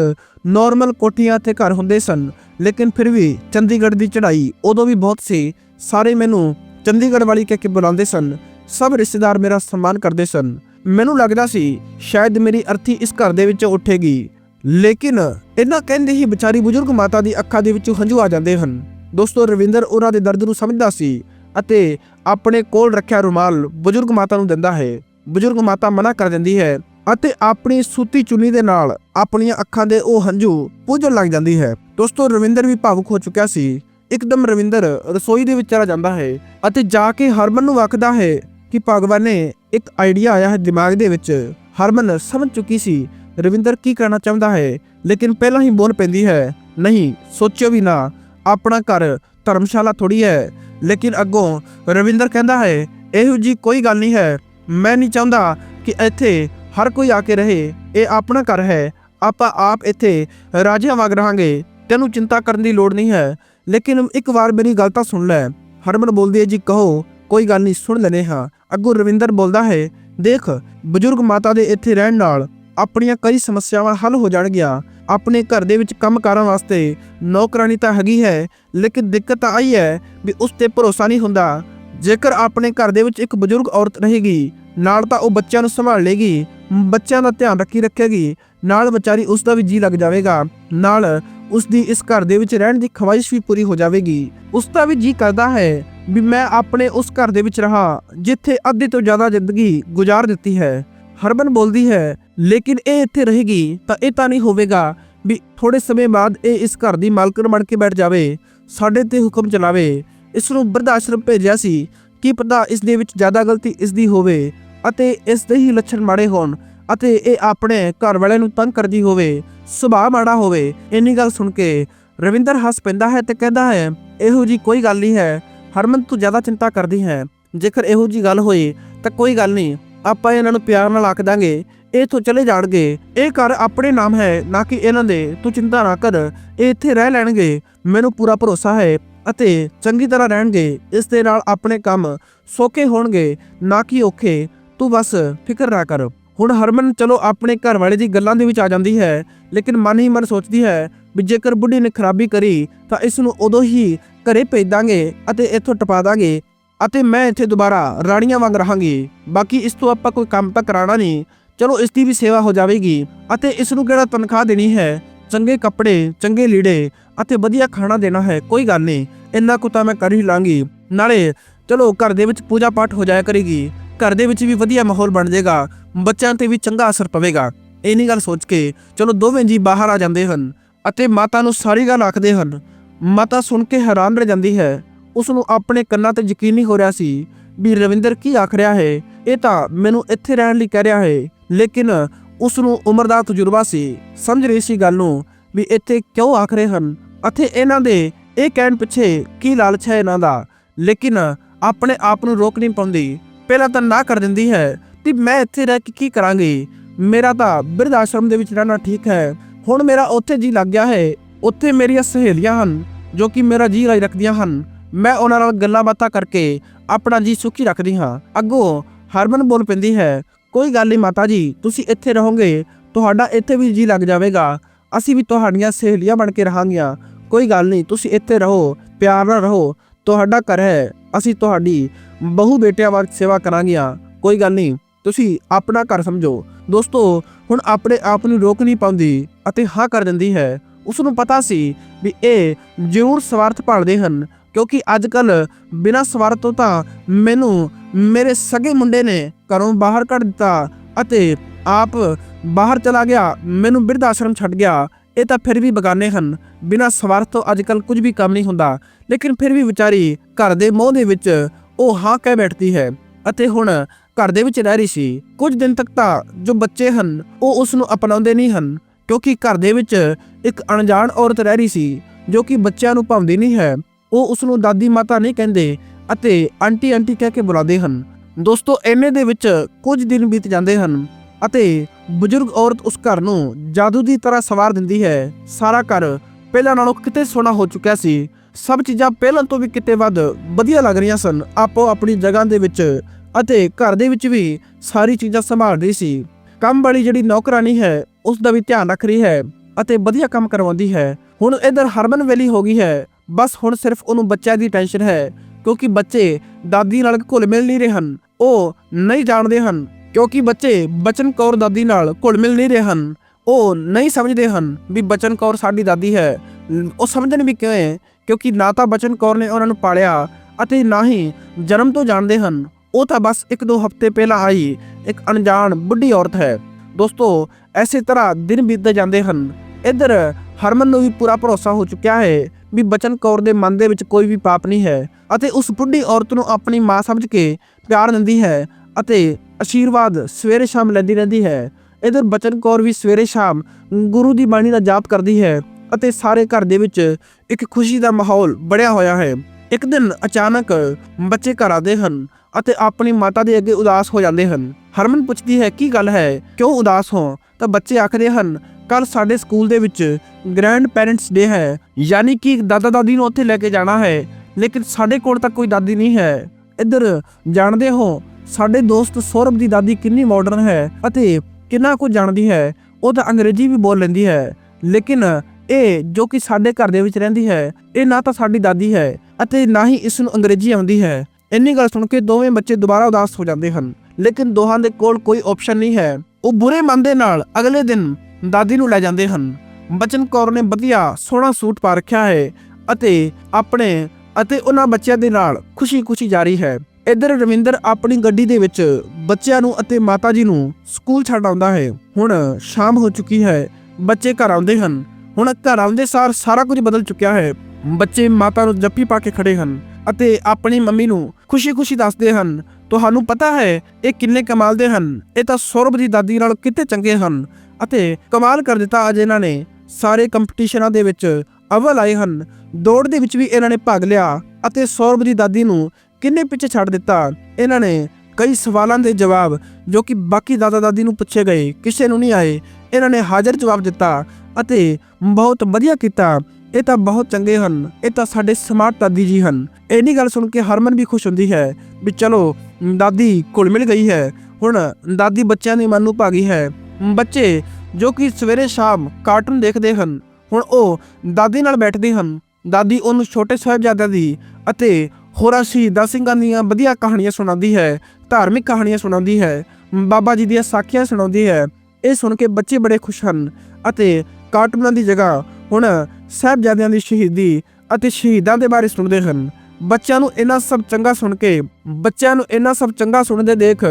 ਨਾਰਮਲ ਕੋਠੀਆਂ ਤੇ ਘਰ ਹੁੰਦੇ ਸਨ। ਲੇਕਿਨ ਫਿਰ ਵੀ ਚੰਡੀਗੜ੍ਹ ਦੀ ਚੜ੍ਹਾਈ ਉਦੋਂ ਵੀ ਬਹੁਤ ਸੀ। ਸਾਰੇ ਮੈਨੂੰ ਚੰਡੀਗੜ੍ਹ ਵਾਲੀ ਕਹਿ ਕੇ ਬੁਲਾਉਂਦੇ ਸਨ। ਸਭ ਰਿਸ਼ਤੇਦਾਰ ਮੇਰਾ ਸਨਮਾਨ ਕਰਦੇ ਸਨ। ਮੈਨੂੰ ਲੱਗਦਾ ਸੀ ਸ਼ਾਇਦ ਮੇਰੀ ਅਰਥੀ ਇਸ ਘਰ ਦੇ ਵਿੱਚੋਂ ਉੱਠੇਗੀ। ਲੇਕਿਨ ਇਹਨਾਂ ਕਹਿੰਦੇ ਹੀ ਵਿਚਾਰੀ ਬਜ਼ੁਰਗ ਮਾਤਾ ਦੀ ਅੱਖਾਂ ਦੇ ਵਿੱਚੋਂ ਹੰਝੂ ਆ ਜਾਂਦੇ ਹਨ। ਦੋਸਤੋ ਰਵਿੰਦਰ ਉਹਨਾਂ ਦੇ ਦਰਦ ਨੂੰ ਸਮਝਦਾ ਸੀ ਅਤੇ ਆਪਣੇ ਕੋਲ ਰੱਖਿਆ ਰੁਮਾਲ ਬਜ਼ੁਰਗ ਮਾਤਾ ਨੂੰ ਦਿੰਦਾ ਹੈ। ਬਜ਼ੁਰਗ ਮਾਤਾ ਮਨਾ ਕਰ ਦਿੰਦੀ ਹੈ ਅਤੇ ਆਪਣੀ ਸੂਤੀ ਚੁੰਨੀ ਦੇ ਨਾਲ ਆਪਣੀਆਂ ਅੱਖਾਂ ਦੇ ਉਹ ਹੰਝੂ ਪੂਜਣ ਲੱਗ ਜਾਂਦੀ ਹੈ। ਦੋਸਤੋ, ਰਵਿੰਦਰ ਵੀ ਭਾਵੁਕ ਹੋ ਚੁੱਕਿਆ ਸੀ। ਇੱਕਦਮ ਰਵਿੰਦਰ ਰਸੋਈ ਦੇ ਵਿੱਚ ਚਲਾ ਜਾਂਦਾ ਹੈ ਅਤੇ ਜਾ ਕੇ ਹਰਮਨ ਨੂੰ ਆਖਦਾ ਹੈ ਕਿ ਭਗਵਾਨ ਨੇ ਇੱਕ ਆਈਡੀਆ ਆਇਆ ਹੈ ਦਿਮਾਗ ਦੇ ਵਿੱਚ। ਹਰਮਨ ਸਮਝ ਚੁੱਕੀ ਸੀ ਰਵਿੰਦਰ ਕੀ ਕਰਨਾ ਚਾਹੁੰਦਾ ਹੈ, ਲੇਕਿਨ ਪਹਿਲਾਂ ਹੀ ਬੋਲ ਪੈਂਦੀ ਹੈ, ਨਹੀਂ, ਸੋਚਿਓ ਵੀ ਨਾ, ਆਪਣਾ ਘਰ ਧਰਮਸ਼ਾਲਾ ਥੋੜੀ ਹੈ ਲੇਕਿਨ ਅੱਗੋਂ ਰਵਿੰਦਰ ਕਹਿੰਦਾ ਹੈ, ਇਹੋ ਜੀ ਕੋਈ ਗੱਲ ਨਹੀਂ ਹੈ। ਮੈਂ ਨਹੀਂ ਚਾਹੁੰਦਾ ਕਿ ਇੱਥੇ ਹਰ ਕੋਈ ਆ ਕੇ ਰਹੇ। ਇਹ ਆਪਣਾ ਘਰ ਹੈ। ਆਪਾਂ ਆਪ ਇੱਥੇ ਰਾਜਿਆਂ ਵਾਂਗ ਰਹਾਂਗੇ। ਤੈਨੂੰ ਚਿੰਤਾ ਕਰਨ ਦੀ ਲੋੜ ਨਹੀਂ ਹੈ। ਲੇਕਿਨ ਇੱਕ ਵਾਰ ਮੇਰੀ ਗੱਲ ਤਾਂ ਸੁਣ ਲੈ। ਹਰਮਨ ਬੋਲਦੀ ਹੈ ਜੀ, ਕਹੋ, ਕੋਈ ਗੱਲ ਨਹੀਂ, ਸੁਣ ਲੈਨੇ ਹਾਂ। ਅੱਗੋਂ ਰਵਿੰਦਰ ਬੋਲਦਾ ਹੈ, ਦੇਖ, ਬਜ਼ੁਰਗ ਮਾਤਾ ਦੇ ਇੱਥੇ ਰਹਿਣ ਨਾਲ ਆਪਣੀਆਂ ਕਈ ਸਮੱਸਿਆਵਾਂ ਹੱਲ ਹੋ ਜਾਣਗੀਆਂ। ਆਪਣੇ ਘਰ ਦੇ ਵਿੱਚ ਕੰਮ ਕਰਨ ਵਾਸਤੇ ਨੌਕਰਾਨੀ ਤਾਂ ਹੈਗੀ ਹੈ, ਲੇਕਿਨ ਦਿੱਕਤ ਤਾਂ ਆਈ ਹੈ ਵੀ ਉਸ ਤੇ ਭਰੋਸਾ ਨਹੀਂ ਹੁੰਦਾ। ਜੇਕਰ ਆਪਣੇ ਘਰ ਦੇ ਵਿੱਚ ਇੱਕ ਬਜ਼ੁਰਗ ਔਰਤ ਰਹੇਗੀ, ਨਾਲ ਤਾਂ ਉਹ ਬੱਚਿਆਂ ਨੂੰ ਸੰਭਾਲ ਲੇਗੀ ਬੱਚਿਆਂ ਦਾ ਧਿਆਨ ਰੱਖੀ ਰੱਖੇਗੀ, ਨਾਲ ਵਿਚਾਰੀ ਉਸ ਦਾ ਵੀ ਜੀ ਲੱਗ ਜਾਵੇਗਾ, ਨਾਲ ਉਸ ਦੀ ਇਸ ਘਰ ਦੇ ਵਿੱਚ ਰਹਿਣ ਦੀ ਖਵਾਇਸ਼ ਵੀ ਪੂਰੀ ਹੋ ਜਾਵੇਗੀ। ਉਸ ਦਾ ਵੀ ਜੀ ਕਰਦਾ ਹੈ ਵੀ ਮੈਂ ਆਪਣੇ ਉਸ ਘਰ ਦੇ ਵਿੱਚ ਰਹਾ, ਜਿੱਥੇ ਅੱਧੇ ਤੋਂ ਜ਼ਿਆਦਾ ਜ਼ਿੰਦਗੀ ਗੁਜ਼ਾਰ ਦਿੱਤੀ ਹੈ। ਹਰਮਨ ਬੋਲਦੀ ਹੈ, ਲੇਕਿਨ ਇਹ ਇੱਥੇ ਰਹੇਗੀ, ਤਾਂ ਇਹ ਤਾਂ ਨਹੀਂ ਹੋਵੇਗਾ ਵੀ ਥੋੜੇ ਸਮੇਂ ਬਾਅਦ ਇਹ ਇਸ ਘਰ ਦੀ ਮਾਲਕਣ ਬਣ ਕੇ ਬੈਠ ਜਾਵੇ, ਸਾਡੇ ਤੇ ਹੁਕਮ ਚਲਾਵੇ। ਇਸ ਨੂੰ ਬਿਰਧ ਆਸ਼ਰਮ ਭੇਜਿਆ ਸੀ ਕੀ ਪਤਾ ਇਸ ਦੇ ਵਿੱਚ ਜ਼ਿਆਦਾ ਗਲਤੀ ਇਸ ਦੀ ਹੋਵੇ ਅਤੇ ਇਸ ਦੇ ਹੀ ਲੱਛਣ ਮਾੜੇ ਹੋਣ ਅਤੇ ਇਹ ਆਪਣੇ ਘਰ ਵਾਲਿਆਂ ਨੂੰ ਤੰਗ ਕਰਦੀ ਹੋਵੇ, ਸੁਭਾਅ ਮਾੜਾ ਹੋਵੇ। ਇੰਨੀ ਗੱਲ ਸੁਣ ਕੇ ਰਵਿੰਦਰ ਹੱਸ ਪੈਂਦਾ ਹੈ ਤੇ ਕਹਿੰਦਾ ਹੈ, ਇਹੋ ਜੀ ਕੋਈ ਗੱਲ ਨਹੀਂ ਹੈ, ਹਰਮਨ ਤੂੰ ਜ਼ਿਆਦਾ ਚਿੰਤਾ ਕਰਦੀ ਹੈ। ਜੇਕਰ ਇਹੋ ਜੀ ਗੱਲ ਹੋਈ ਤਾਂ ਕੋਈ ਗੱਲ ਨਹੀਂ। ਆਪਾਂ ਇਹਨਾਂ ਨੂੰ ਪਿਆਰ ਨਾਲ ਆਖ ਦਾਂਗੇ, ਇਹ ਤੋਂ ਚਲੇ ਜਾਣਗੇ। ਇਹ ਘਰ ਆਪਣੇ ਨਾਮ ਹੈ, ਨਾ ਕਿ ਇਹਨਾਂ ਦੇ। ਤੂੰ ਚਿੰਤਾ ਨਾ ਕਰ, ਇਹ ਇੱਥੇ ਰਹਿ ਲੈਣਗੇ। ਮੈਨੂੰ ਪੂਰਾ ਭਰੋਸਾ ਹੈ ਅਤੇ ਚੰਗੀ ਤਰ੍ਹਾਂ ਰਹਿਣਗੇ। ਇਸ ਦੇ ਨਾਲ ਆਪਣੇ ਕੰਮ ਸੌਖੇ ਹੋਣਗੇ, ਨਾ ਕਿ ਔਖੇ। ਤੂੰ ਬਸ ਫਿਕਰ ਨਾ ਕਰ। ਹੁਣ ਹਰਮਨ ਚਲੋ ਆਪਣੇ ਘਰ ਵਾਲੇ ਦੀ ਗੱਲਾਂ ਦੇ ਵਿੱਚ ਆ ਜਾਂਦੀ ਹੈ, ਲੇਕਿਨ ਮਨ ਹੀ ਮਨ ਸੋਚਦੀ ਹੈ ਵੀ ਜੇਕਰ ਬੁੱਢੀ ਨੇ ਖਰਾਬੀ ਕਰੀ ਤਾਂ ਇਸ ਨੂੰ ਉਦੋਂ ਹੀ ਘਰੇ ਭੇਜ ਦਾਂਗੇ ਅਤੇ ਇੱਥੋਂ ਟਪਾ ਦਾਂਗੇ। ਅਤੇ ਮੈਂ ਇੱਥੇ ਦੁਬਾਰਾ ਰਾਣੀਆਂ ਵਾਂਗ ਰਹਾਂਗੀ। ਬਾਕੀ ਇਸ ਤੋਂ ਆਪਾਂ ਕੋਈ ਕੰਮ ਤਾਂ ਕਰਾਣਾ ਨਹੀਂ। ਚਲੋ ਇਸ ਦੀ ਵੀ ਸੇਵਾ ਹੋ ਜਾਵੇਗੀ। ਅਤੇ ਇਸ ਨੂੰ ਕਿਹੜਾ ਤਨਖਾਹ ਦੇਣੀ ਹੈ? ਚੰਗੇ ਕੱਪੜੇ, ਚੰਗੇ ਲੀੜੇ ਅਤੇ ਵਧੀਆ ਖਾਣਾ ਦੇਣਾ ਹੈ, ਕੋਈ ਗੱਲ ਨਹੀਂ। ਇੰਨਾ ਕੁ ਤਾਂ ਮੈਂ ਕਰ ਹੀ ਲਾਂਗੀ। ਨਾਲੇ ਚਲੋ ਘਰ ਦੇ ਵਿੱਚ ਪੂਜਾ ਪਾਠ ਹੋ ਜਾਇਆ ਕਰੇਗੀ। ਘਰ ਦੇ ਵਿੱਚ ਵੀ ਵਧੀਆ ਮਾਹੌਲ ਬਣ ਜਾਏਗਾ। ਬੱਚਿਆਂ ਤੇ ਵੀ ਚੰਗਾ ਅਸਰ ਪਵੇਗਾ। ਇਹ ਗੱਲ ਸੋਚ ਕੇ ਚਲੋ ਦੋਵੇਂ ਜੀ ਬਾਹਰ ਆ ਜਾਂਦੇ ਹਨ ਅਤੇ ਮਾਤਾ ਨੂੰ ਸਾਰੀ ਗੱਲ ਆਖਦੇ ਹਨ। ਮਾਤਾ ਸੁਣ ਕੇ ਹੈਰਾਨ ਰਹਿ ਜਾਂਦੀ ਹੈ। ਉਸ ਨੂੰ ਆਪਣੇ ਕੰਨਾਂ ਤੇ ਯਕੀਨ ਨਹੀਂ ਹੋ ਰਿਹਾ ਸੀ ਵੀ ਰਵਿੰਦਰ ਕੀ ਆਖ ਰਿਹਾ ਹੈ। ਇਹ ਤਾਂ ਮੈਨੂੰ ਇੱਥੇ ਰਹਿਣ ਲਈ ਕਹਿ ਰਿਹਾ ਹੈ, ਲੇਕਿਨ ਉਸ ਨੂੰ ਉਮਰ ਦਾ ਤਜਰਬਾ ਸੀ। ਸਮਝ ਰਹੀ ਸੀ ਗੱਲ ਨੂੰ ਵੀ ਇੱਥੇ ਕਿਉਂ ਆਖ ਰਹੇ ਹਨ ਅਤੇ ਇਹਨਾਂ ਦੇ ਇਹ ਕਹਿਣ ਪਿੱਛੇ ਕੀ ਲਾਲਚ ਹੈ ਇਹਨਾਂ ਦਾ। ਲੇਕਿਨ ਆਪਣੇ ਆਪ ਨੂੰ ਰੋਕ ਨਹੀਂ ਪਾਉਂਦੀ। ਪਹਿਲਾਂ ਤਾਂ ਨਾ ਕਰ ਦਿੰਦੀ ਹੈ ਤੇ ਮੈਂ ਇੱਥੇ ਰਹਿ ਕੇ ਕੀ ਕਰਾਂਗੀ। ਮੇਰਾ ਤਾਂ ਬਿਰਧ ਆਸ਼ਰਮ ਦੇ ਵਿੱਚ ਰਹਿਣਾ ਠੀਕ ਹੈ। ਹੁਣ ਮੇਰਾ ਉੱਥੇ ਜੀ ਲੱਗ ਗਿਆ ਹੈ। ਉੱਥੇ ਮੇਰੀਆਂ ਸਹੇਲੀਆਂ ਹਨ ਜੋ ਕਿ ਮੇਰਾ ਜੀ ਰਾਜ ਰੱਖਦੀਆਂ ਹਨ। ਮੈਂ ਉਹਨਾਂ ਨਾਲ ਗੱਲਾਂ ਬਾਤਾਂ ਕਰਕੇ ਆਪਣਾ ਜੀ ਸੁਖੀ ਰੱਖਦੀ ਹਾਂ। ਅੱਗੋਂ ਹਰਮਨ ਬੋਲ ਪੈਂਦੀ ਹੈ, ਕੋਈ ਗੱਲ ਨਹੀਂ ਮਾਤਾ ਜੀ, ਤੁਸੀਂ ਇੱਥੇ ਰਹੋਗੇ, ਤੁਹਾਡਾ ਇੱਥੇ ਵੀ ਜੀ ਲੱਗ ਜਾਵੇਗਾ। ਅਸੀਂ ਵੀ ਤੁਹਾਡੀਆਂ ਸਹੇਲੀਆਂ ਬਣ ਕੇ ਰਹਾਂਗੀਆਂ। ਕੋਈ ਗੱਲ ਨਹੀਂ, ਤੁਸੀਂ ਇੱਥੇ ਰਹੋ, ਪਿਆਰ ਨਾਲ ਰਹੋ। ਤੁਹਾਡਾ ਘਰ ਹੈ, ਅਸੀਂ ਤੁਹਾਡੀ ਬਹੁ ਬੇਟਿਆਂ ਵਾਂਗ ਸੇਵਾ ਕਰਾਂਗੀਆਂ। ਕੋਈ ਗੱਲ ਨਹੀਂ, ਤੁਸੀਂ ਆਪਣਾ ਘਰ ਸਮਝੋ। ਦੋਸਤੋ, ਹੁਣ ਆਪਣੇ ਆਪ ਨੂੰ ਰੋਕ ਨਹੀਂ ਪਾਉਂਦੀ ਅਤੇ ਹਾਂ ਕਰ ਦਿੰਦੀ ਹੈ। ਉਸ ਨੂੰ ਪਤਾ ਸੀ ਵੀ ਇਹ ਜ਼ਰੂਰ ਸਵਾਰਥ ਭਾਲਦੇ ਹਨ। ਕਿਉਂਕਿ ਅੱਜ ਕੱਲ ਬਿਨਾਂ ਸਵਾਰਥ ਤੋਂ ਤਾਂ ਮੈਨੂੰ ਮੇਰੇ ਸਗੇ ਮੁੰਡੇ ਨੇ ਘਰੋਂ ਬਾਹਰ ਕੱਢ ਦਿੱਤਾ ਅਤੇ ਆਪ ਬਾਹਰ ਚਲਾ ਗਿਆ, ਮੈਨੂੰ ਬਿਰਧ ਆਸ਼ਰਮ ਛੱਡ ਗਿਆ। ਇਹ ਤਾਂ ਫਿਰ ਵੀ ਬਗਾਨੇ ਹਨ। ਬਿਨਾਂ ਸਵਾਰਥ ਤੋਂ ਅੱਜ ਕੱਲ ਕੁਝ ਵੀ ਕੰਮ ਨਹੀਂ ਹੁੰਦਾ। ਲੇਕਿਨ ਫਿਰ ਵੀ ਵਿਚਾਰੀ ਘਰ ਦੇ ਮੋਹ ਦੇ ਵਿੱਚ ਉਹ ਹਾਂ ਕਹਿ ਬੈਠਦੀ ਹੈ ਅਤੇ ਹੁਣ ਘਰ ਦੇ ਵਿੱਚ ਰਹਿ ਰਹੀ ਸੀ। ਕੁਝ ਦਿਨ ਤੱਕ ਤਾਂ ਜੋ ਬੱਚੇ ਹਨ, ਉਹ ਉਸ ਨੂੰ ਅਪਣਾਉਂਦੇ ਨਹੀਂ ਹਨ, ਕਿਉਂਕਿ ਘਰ ਦੇ ਵਿੱਚ ਇੱਕ ਅਣਜਾਣ ਔਰਤ ਰਹਿ ਰਹੀ ਸੀ, ਜੋ ਕਿ ਬੱਚਿਆਂ ਨੂੰ ਭਾਉਂਦੀ ਨਹੀਂ ਹੈ। ਉਹ ਉਸ ਨੂੰ ਦਾਦੀ ਮਾਤਾ ਨਹੀਂ ਕਹਿੰਦੇ ਅਤੇ ਆਂਟੀ ਆਂਟੀ ਕਹਿ ਕੇ ਬੁਲਾਉਂਦੇ ਹਨ। ਦੋਸਤੋ, ਐਨੇ ਦੇ ਵਿੱਚ ਕੁਝ ਦਿਨ ਬੀਤ ਜਾਂਦੇ ਹਨ ਅਤੇ ਬਜ਼ੁਰਗ ਔਰਤ ਉਸ ਘਰ ਨੂੰ ਜਾਦੂ ਦੀ ਤਰ੍ਹਾਂ ਸਵਾਰ ਦਿੰਦੀ ਹੈ। ਸਾਰਾ ਘਰ ਪਹਿਲਾਂ ਨਾਲੋਂ ਕਿਤੇ ਸੋਹਣਾ ਹੋ ਚੁੱਕਿਆ ਸੀ। ਸਭ ਚੀਜ਼ਾਂ ਪਹਿਲਾਂ ਤੋਂ ਵੀ ਕਿਤੇ ਵੱਧ ਵਧੀਆ ਲੱਗ ਰਹੀਆਂ ਸਨ। ਆਪੋ ਆਪਣੀ ਜਗ੍ਹਾ ਦੇ ਵਿੱਚ ਅਤੇ ਘਰ ਦੇ ਵਿੱਚ ਵੀ ਸਾਰੀ ਚੀਜ਼ਾਂ ਸੰਭਾਲ ਰਹੀ ਸੀ। ਕੰਮ ਵਾਲੀ ਜਿਹੜੀ ਨੌਕਰਾਨੀ ਹੈ ਉਸ ਦਾ ਵੀ ਧਿਆਨ ਰੱਖ ਰਹੀ ਹੈ ਅਤੇ ਵਧੀਆ ਕੰਮ ਕਰਵਾਉਂਦੀ ਹੈ। ਹੁਣ ਇਧਰ ਹਰਮਨ ਵੇਲੀ ਹੋ ਗਈ ਹੈ। ਬਸ ਹੁਣ ਸਿਰਫ ਉਹਨੂੰ ਬੱਚਿਆਂ ਦੀ ਟੈਨਸ਼ਨ ਹੈ, ਕਿਉਂਕਿ ਬੱਚੇ ਦਾਦੀ ਨਾਲ ਘੁਲ ਮਿਲ ਨਹੀਂ ਰਹੇ ਹਨ। ਉਹ ਨਹੀਂ ਜਾਣਦੇ ਹਨ, ਕਿਉਂਕਿ ਬੱਚੇ ਬਚਨ ਕੌਰ ਦਾਦੀ ਨਾਲ ਘੁਲ ਮਿਲ ਨਹੀਂ ਰਹੇ ਹਨ। ਉਹ ਨਹੀਂ ਸਮਝਦੇ ਹਨ ਵੀ ਬਚਨ ਕੌਰ ਸਾਡੀ ਦਾਦੀ ਹੈ। ਉਹ ਸਮਝਣ ਵੀ ਕਿਉਂ ਹੈ? ਕਿਉਂਕਿ ਨਾ ਤਾਂ ਬਚਨ ਕੌਰ ਨੇ ਉਹਨਾਂ ਨੂੰ ਪਾਲਿਆ ਅਤੇ ਨਾ ਹੀ ਜਨਮ ਤੋਂ ਜਾਣਦੇ ਹਨ। ਉਹ ਤਾਂ ਬਸ ਇੱਕ ਦੋ ਹਫ਼ਤੇ ਪਹਿਲਾਂ ਆਈ ਇੱਕ ਅਣਜਾਣ ਬੁੱਢੀ ਔਰਤ ਹੈ। ਦੋਸਤੋ, ਐਸੇ ਤਰ੍ਹਾਂ ਦਿਨ ਬੀਤਦੇ ਜਾਂਦੇ ਹਨ। ਇੱਧਰ ਹਰਮਨ ਨੂੰ ਵੀ ਪੂਰਾ ਭਰੋਸਾ ਹੋ ਚੁੱਕਿਆ ਹੈ ਵੀ ਬਚਨ ਕੌਰ ਦੇ ਮਨ ਦੇ ਵਿੱਚ ਕੋਈ ਵੀ ਪਾਪ ਨਹੀਂ ਹੈ ਅਤੇ ਉਸ ਬੁੱਢੀ ਔਰਤ ਨੂੰ ਆਪਣੀ ਮਾਂ ਸਮਝ ਕੇ ਪਿਆਰ ਦਿੰਦੀ ਹੈ ਅਤੇ ਅਸ਼ੀਰਵਾਦ ਸਵੇਰੇ ਸ਼ਾਮ ਲੈਂਦੀ ਰਹਿੰਦੀ ਹੈ। ਇਧਰ ਬਚਨ ਕੌਰ ਵੀ ਸਵੇਰੇ ਸ਼ਾਮ ਗੁਰੂ ਦੀ ਬਾਣੀ ਦਾ ਜਾਪ ਕਰਦੀ ਹੈ ਅਤੇ ਸਾਰੇ ਘਰ ਦੇ ਵਿੱਚ ਇੱਕ ਖੁਸ਼ੀ ਦਾ ਮਾਹੌਲ ਬਣਿਆ ਹੋਇਆ ਹੈ। ਇੱਕ ਦਿਨ ਅਚਾਨਕ ਬੱਚੇ ਘਰ ਆਉਂਦੇ ਹਨ ਅਤੇ ਆਪਣੀ ਮਾਤਾ ਦੇ ਅੱਗੇ ਉਦਾਸ ਹੋ ਜਾਂਦੇ ਹਨ। ਹਰਮਨ ਪੁੱਛਦੀ ਹੈ, ਕੀ ਗੱਲ ਹੈ? ਕਿਉਂ ਉਦਾਸ ਹੋ? ਤਾਂ ਬੱਚੇ ਆਖਦੇ ਹਨ ਕੱਲ ਸਾਡੇ ਸਕੂਲ ਦੇ ਵਿੱਚ ਗ੍ਰੈਂਡ ਪੈਰੈਂਟਸ ਡੇ ਹੈ। ਯਾਨੀ ਕਿ ਦਾਦਾ ਦਾਦੀ ਨੂੰ ਉੱਥੇ ਲੈ ਕੇ ਜਾਣਾ ਹੈ, ਲੇਕਿਨ ਸਾਡੇ ਕੋਲ ਤਾਂ ਕੋਈ ਦਾਦੀ ਨਹੀਂ ਹੈ। ਇੱਧਰ ਜਾਣਦੇ ਹੋ, ਸਾਡੇ ਦੋਸਤ ਸੌਰਭ ਦੀ ਦਾਦੀ ਕਿੰਨੀ ਮਾਡਰਨ ਹੈ ਅਤੇ ਕਿੰਨਾ ਕੁਝ ਜਾਣਦੀ ਹੈ, ਉਹ ਤਾਂ ਅੰਗਰੇਜ਼ੀ ਵੀ ਬੋਲ ਲੈਂਦੀ ਹੈ। ਲੇਕਿਨ ਇਹ ਜੋ ਕਿ ਸਾਡੇ ਘਰ ਦੇ ਵਿੱਚ ਰਹਿੰਦੀ ਹੈ, ਇਹ ਨਾ ਤਾਂ ਸਾਡੀ ਦਾਦੀ ਹੈ ਅਤੇ ਨਾ ਹੀ ਇਸ ਨੂੰ ਅੰਗਰੇਜ਼ੀ ਆਉਂਦੀ ਹੈ। ਇੰਨੀ ਗੱਲ ਸੁਣ ਕੇ ਦੋਵੇਂ ਬੱਚੇ ਦੁਬਾਰਾ ਉਦਾਸ ਹੋ ਜਾਂਦੇ ਹਨ, ਲੇਕਿਨ ਦੋਹਾਂ ਦੇ ਕੋਲ ਕੋਈ ਆਪਸ਼ਨ ਨਹੀਂ ਹੈ। ਉਹ ਬੁਰੇ ਮਨ ਦੇ ਨਾਲ ਅਗਲੇ ਦਿਨ ਦਾਦੀ ਨੂੰ ਲੈ ਜਾਂਦੇ ਹਨ। ਬਚਨ ਕੌਰ ਨੇ ਵਧੀਆ ਸੋਹਣਾ ਸੂਟ ਪਾ ਰੱਖਿਆ ਹੈ ਅਤੇ ਆਪਣੇ ਅਤੇ ਉਹਨਾਂ ਬੱਚਿਆਂ ਦੇ ਨਾਲ ਖੁਸ਼ੀ-ਖੁਸ਼ੀ ਜਾਰੀ ਹੈ। ਇੱਧਰ ਰਵਿੰਦਰ ਆਪਣੀ ਗੱਡੀ ਦੇ ਵਿੱਚ ਬੱਚਿਆਂ ਨੂੰ ਅਤੇ ਮਾਤਾ ਜੀ ਨੂੰ ਸਕੂਲ ਛੱਡ ਆਉਂਦਾ ਹੈ। ਹੁਣ ਸ਼ਾਮ ਹੋ ਚੁੱਕੀ ਹੈ, ਬੱਚੇ ਘਰ ਆਉਂਦੇ ਹਨ। ਹੁਣ ਘਰ ਆਉਂਦੇ ਸਾਰ ਸਾਰਾ ਕੁਝ ਬਦਲ ਚੁੱਕਿਆ ਹੈ। ਬੱਚੇ ਮਾਤਾ ਨੂੰ ਜੱਫੀ ਪਾ ਕੇ ਖੜੇ ਹਨ ਅਤੇ ਆਪਣੀ ਮੰਮੀ ਨੂੰ ਖੁਸ਼ੀ-ਖੁਸ਼ੀ ਦੱਸਦੇ ਹਨ, ਤੁਹਾਨੂੰ ਪਤਾ ਹੈ ਇਹ ਕਿੰਨੇ ਕਮਾਲ ਦੇ ਹਨ। ਇਹ ਤਾਂ ਸੌਰਵ ਦੀ ਦਾਦੀ ਨਾਲ ਕਿਤੇ ਚੰਗੇ ਹਨ। ਅਤੇ ਕਮਾਲ ਕਰ ਦਿੱਤਾ ਅੱਜ ਇਹਨਾਂ ਨੇ। ਸਾਰੇ ਕੰਪੀਟੀਸ਼ਨਾਂ ਦੇ ਵਿੱਚ ਅਵਲ ਆਏ ਹਨ। ਦੌੜ ਦੇ ਵਿੱਚ ਵੀ ਇਹਨਾਂ ਨੇ ਭਾਗ ਲਿਆ ਅਤੇ ਸੌਰਵ ਦੀ ਦਾਦੀ ਨੂੰ ਕਿੰਨੇ ਪਿੱਛੇ ਛੱਡ ਦਿੱਤਾ। ਇਹਨਾਂ ਨੇ ਕਈ ਸਵਾਲਾਂ ਦੇ ਜਵਾਬ ਜੋ ਕਿ ਬਾਕੀ ਦਾਦਾ ਦਾਦੀ ਨੂੰ ਪੁੱਛੇ ਗਏ, ਕਿਸੇ ਨੂੰ ਨਹੀਂ ਆਏ। ਇਹਨਾਂ ਨੇ ਹਾਜ਼ਰ ਜਵਾਬ ਦਿੱਤਾ ਅਤੇ ਬਹੁਤ ਵਧੀਆ ਕੀਤਾ। ਇਹ ਤਾਂ ਬਹੁਤ ਚੰਗੇ ਹਨ। ਇਹ ਤਾਂ ਸਾਡੇ ਸਮਾਰਟ ਦਾਦੀ ਜੀ ਹਨ। ਇੰਨੀ ਗੱਲ ਸੁਣ ਕੇ ਹਰਮਨ ਵੀ ਖੁਸ਼ ਹੁੰਦੀ ਹੈ ਵੀ ਚਲੋ ਦਾਦੀ ਘੁਲ ਮਿਲ ਗਈ ਹੈ। ਹੁਣ ਦਾਦੀ ਬੱਚਿਆਂ ਦੇ ਮਨ ਨੂੰ ਭਾਗੀ ਹੈ। ਬੱਚੇ ਜੋ ਕਿ ਸਵੇਰੇ ਸ਼ਾਮ ਕਾਰਟੂਨ ਦੇਖਦੇ ਹਨ, ਹੁਣ ਉਹ ਦਾਦੀ ਨਾਲ ਬੈਠਦੇ ਹਨ। ਦਾਦੀ ਉਹਨੂੰ ਛੋਟੇ ਸਾਹਿਬਜ਼ਾਦਿਆਂ ਦੀ ਅਤੇ ਹੋਰਾਂ ਸ਼ਹੀਦਾਂ ਸਿੰਘਾਂ ਦੀਆਂ ਵਧੀਆ ਕਹਾਣੀਆਂ ਸੁਣਾਉਂਦੀ ਹੈ, ਧਾਰਮਿਕ ਕਹਾਣੀਆਂ ਸੁਣਾਉਂਦੀ ਹੈ, ਬਾਬਾ ਜੀ ਦੀਆਂ ਸਾਖੀਆਂ ਸੁਣਾਉਂਦੀ ਹੈ। ਇਹ ਸੁਣ ਕੇ ਬੱਚੇ ਬੜੇ ਖੁਸ਼ ਹਨ ਅਤੇ ਕਾਰਟੂਨਾਂ ਦੀ ਜਗ੍ਹਾ ਹੁਣ ਸਾਹਿਬਜ਼ਾਦਿਆਂ ਦੀ ਸ਼ਹੀਦੀ ਅਤੇ ਸ਼ਹੀਦਾਂ ਦੇ ਬਾਰੇ ਸੁਣਦੇ ਹਨ। ਬੱਚਿਆਂ ਨੂੰ ਇਹਨਾਂ ਸਭ ਚੰਗਾ ਸੁਣ ਕੇ, ਬੱਚਿਆਂ ਨੂੰ ਇਹਨਾਂ ਸਭ ਚੰਗਾ ਸੁਣਦੇ ਦੇਖ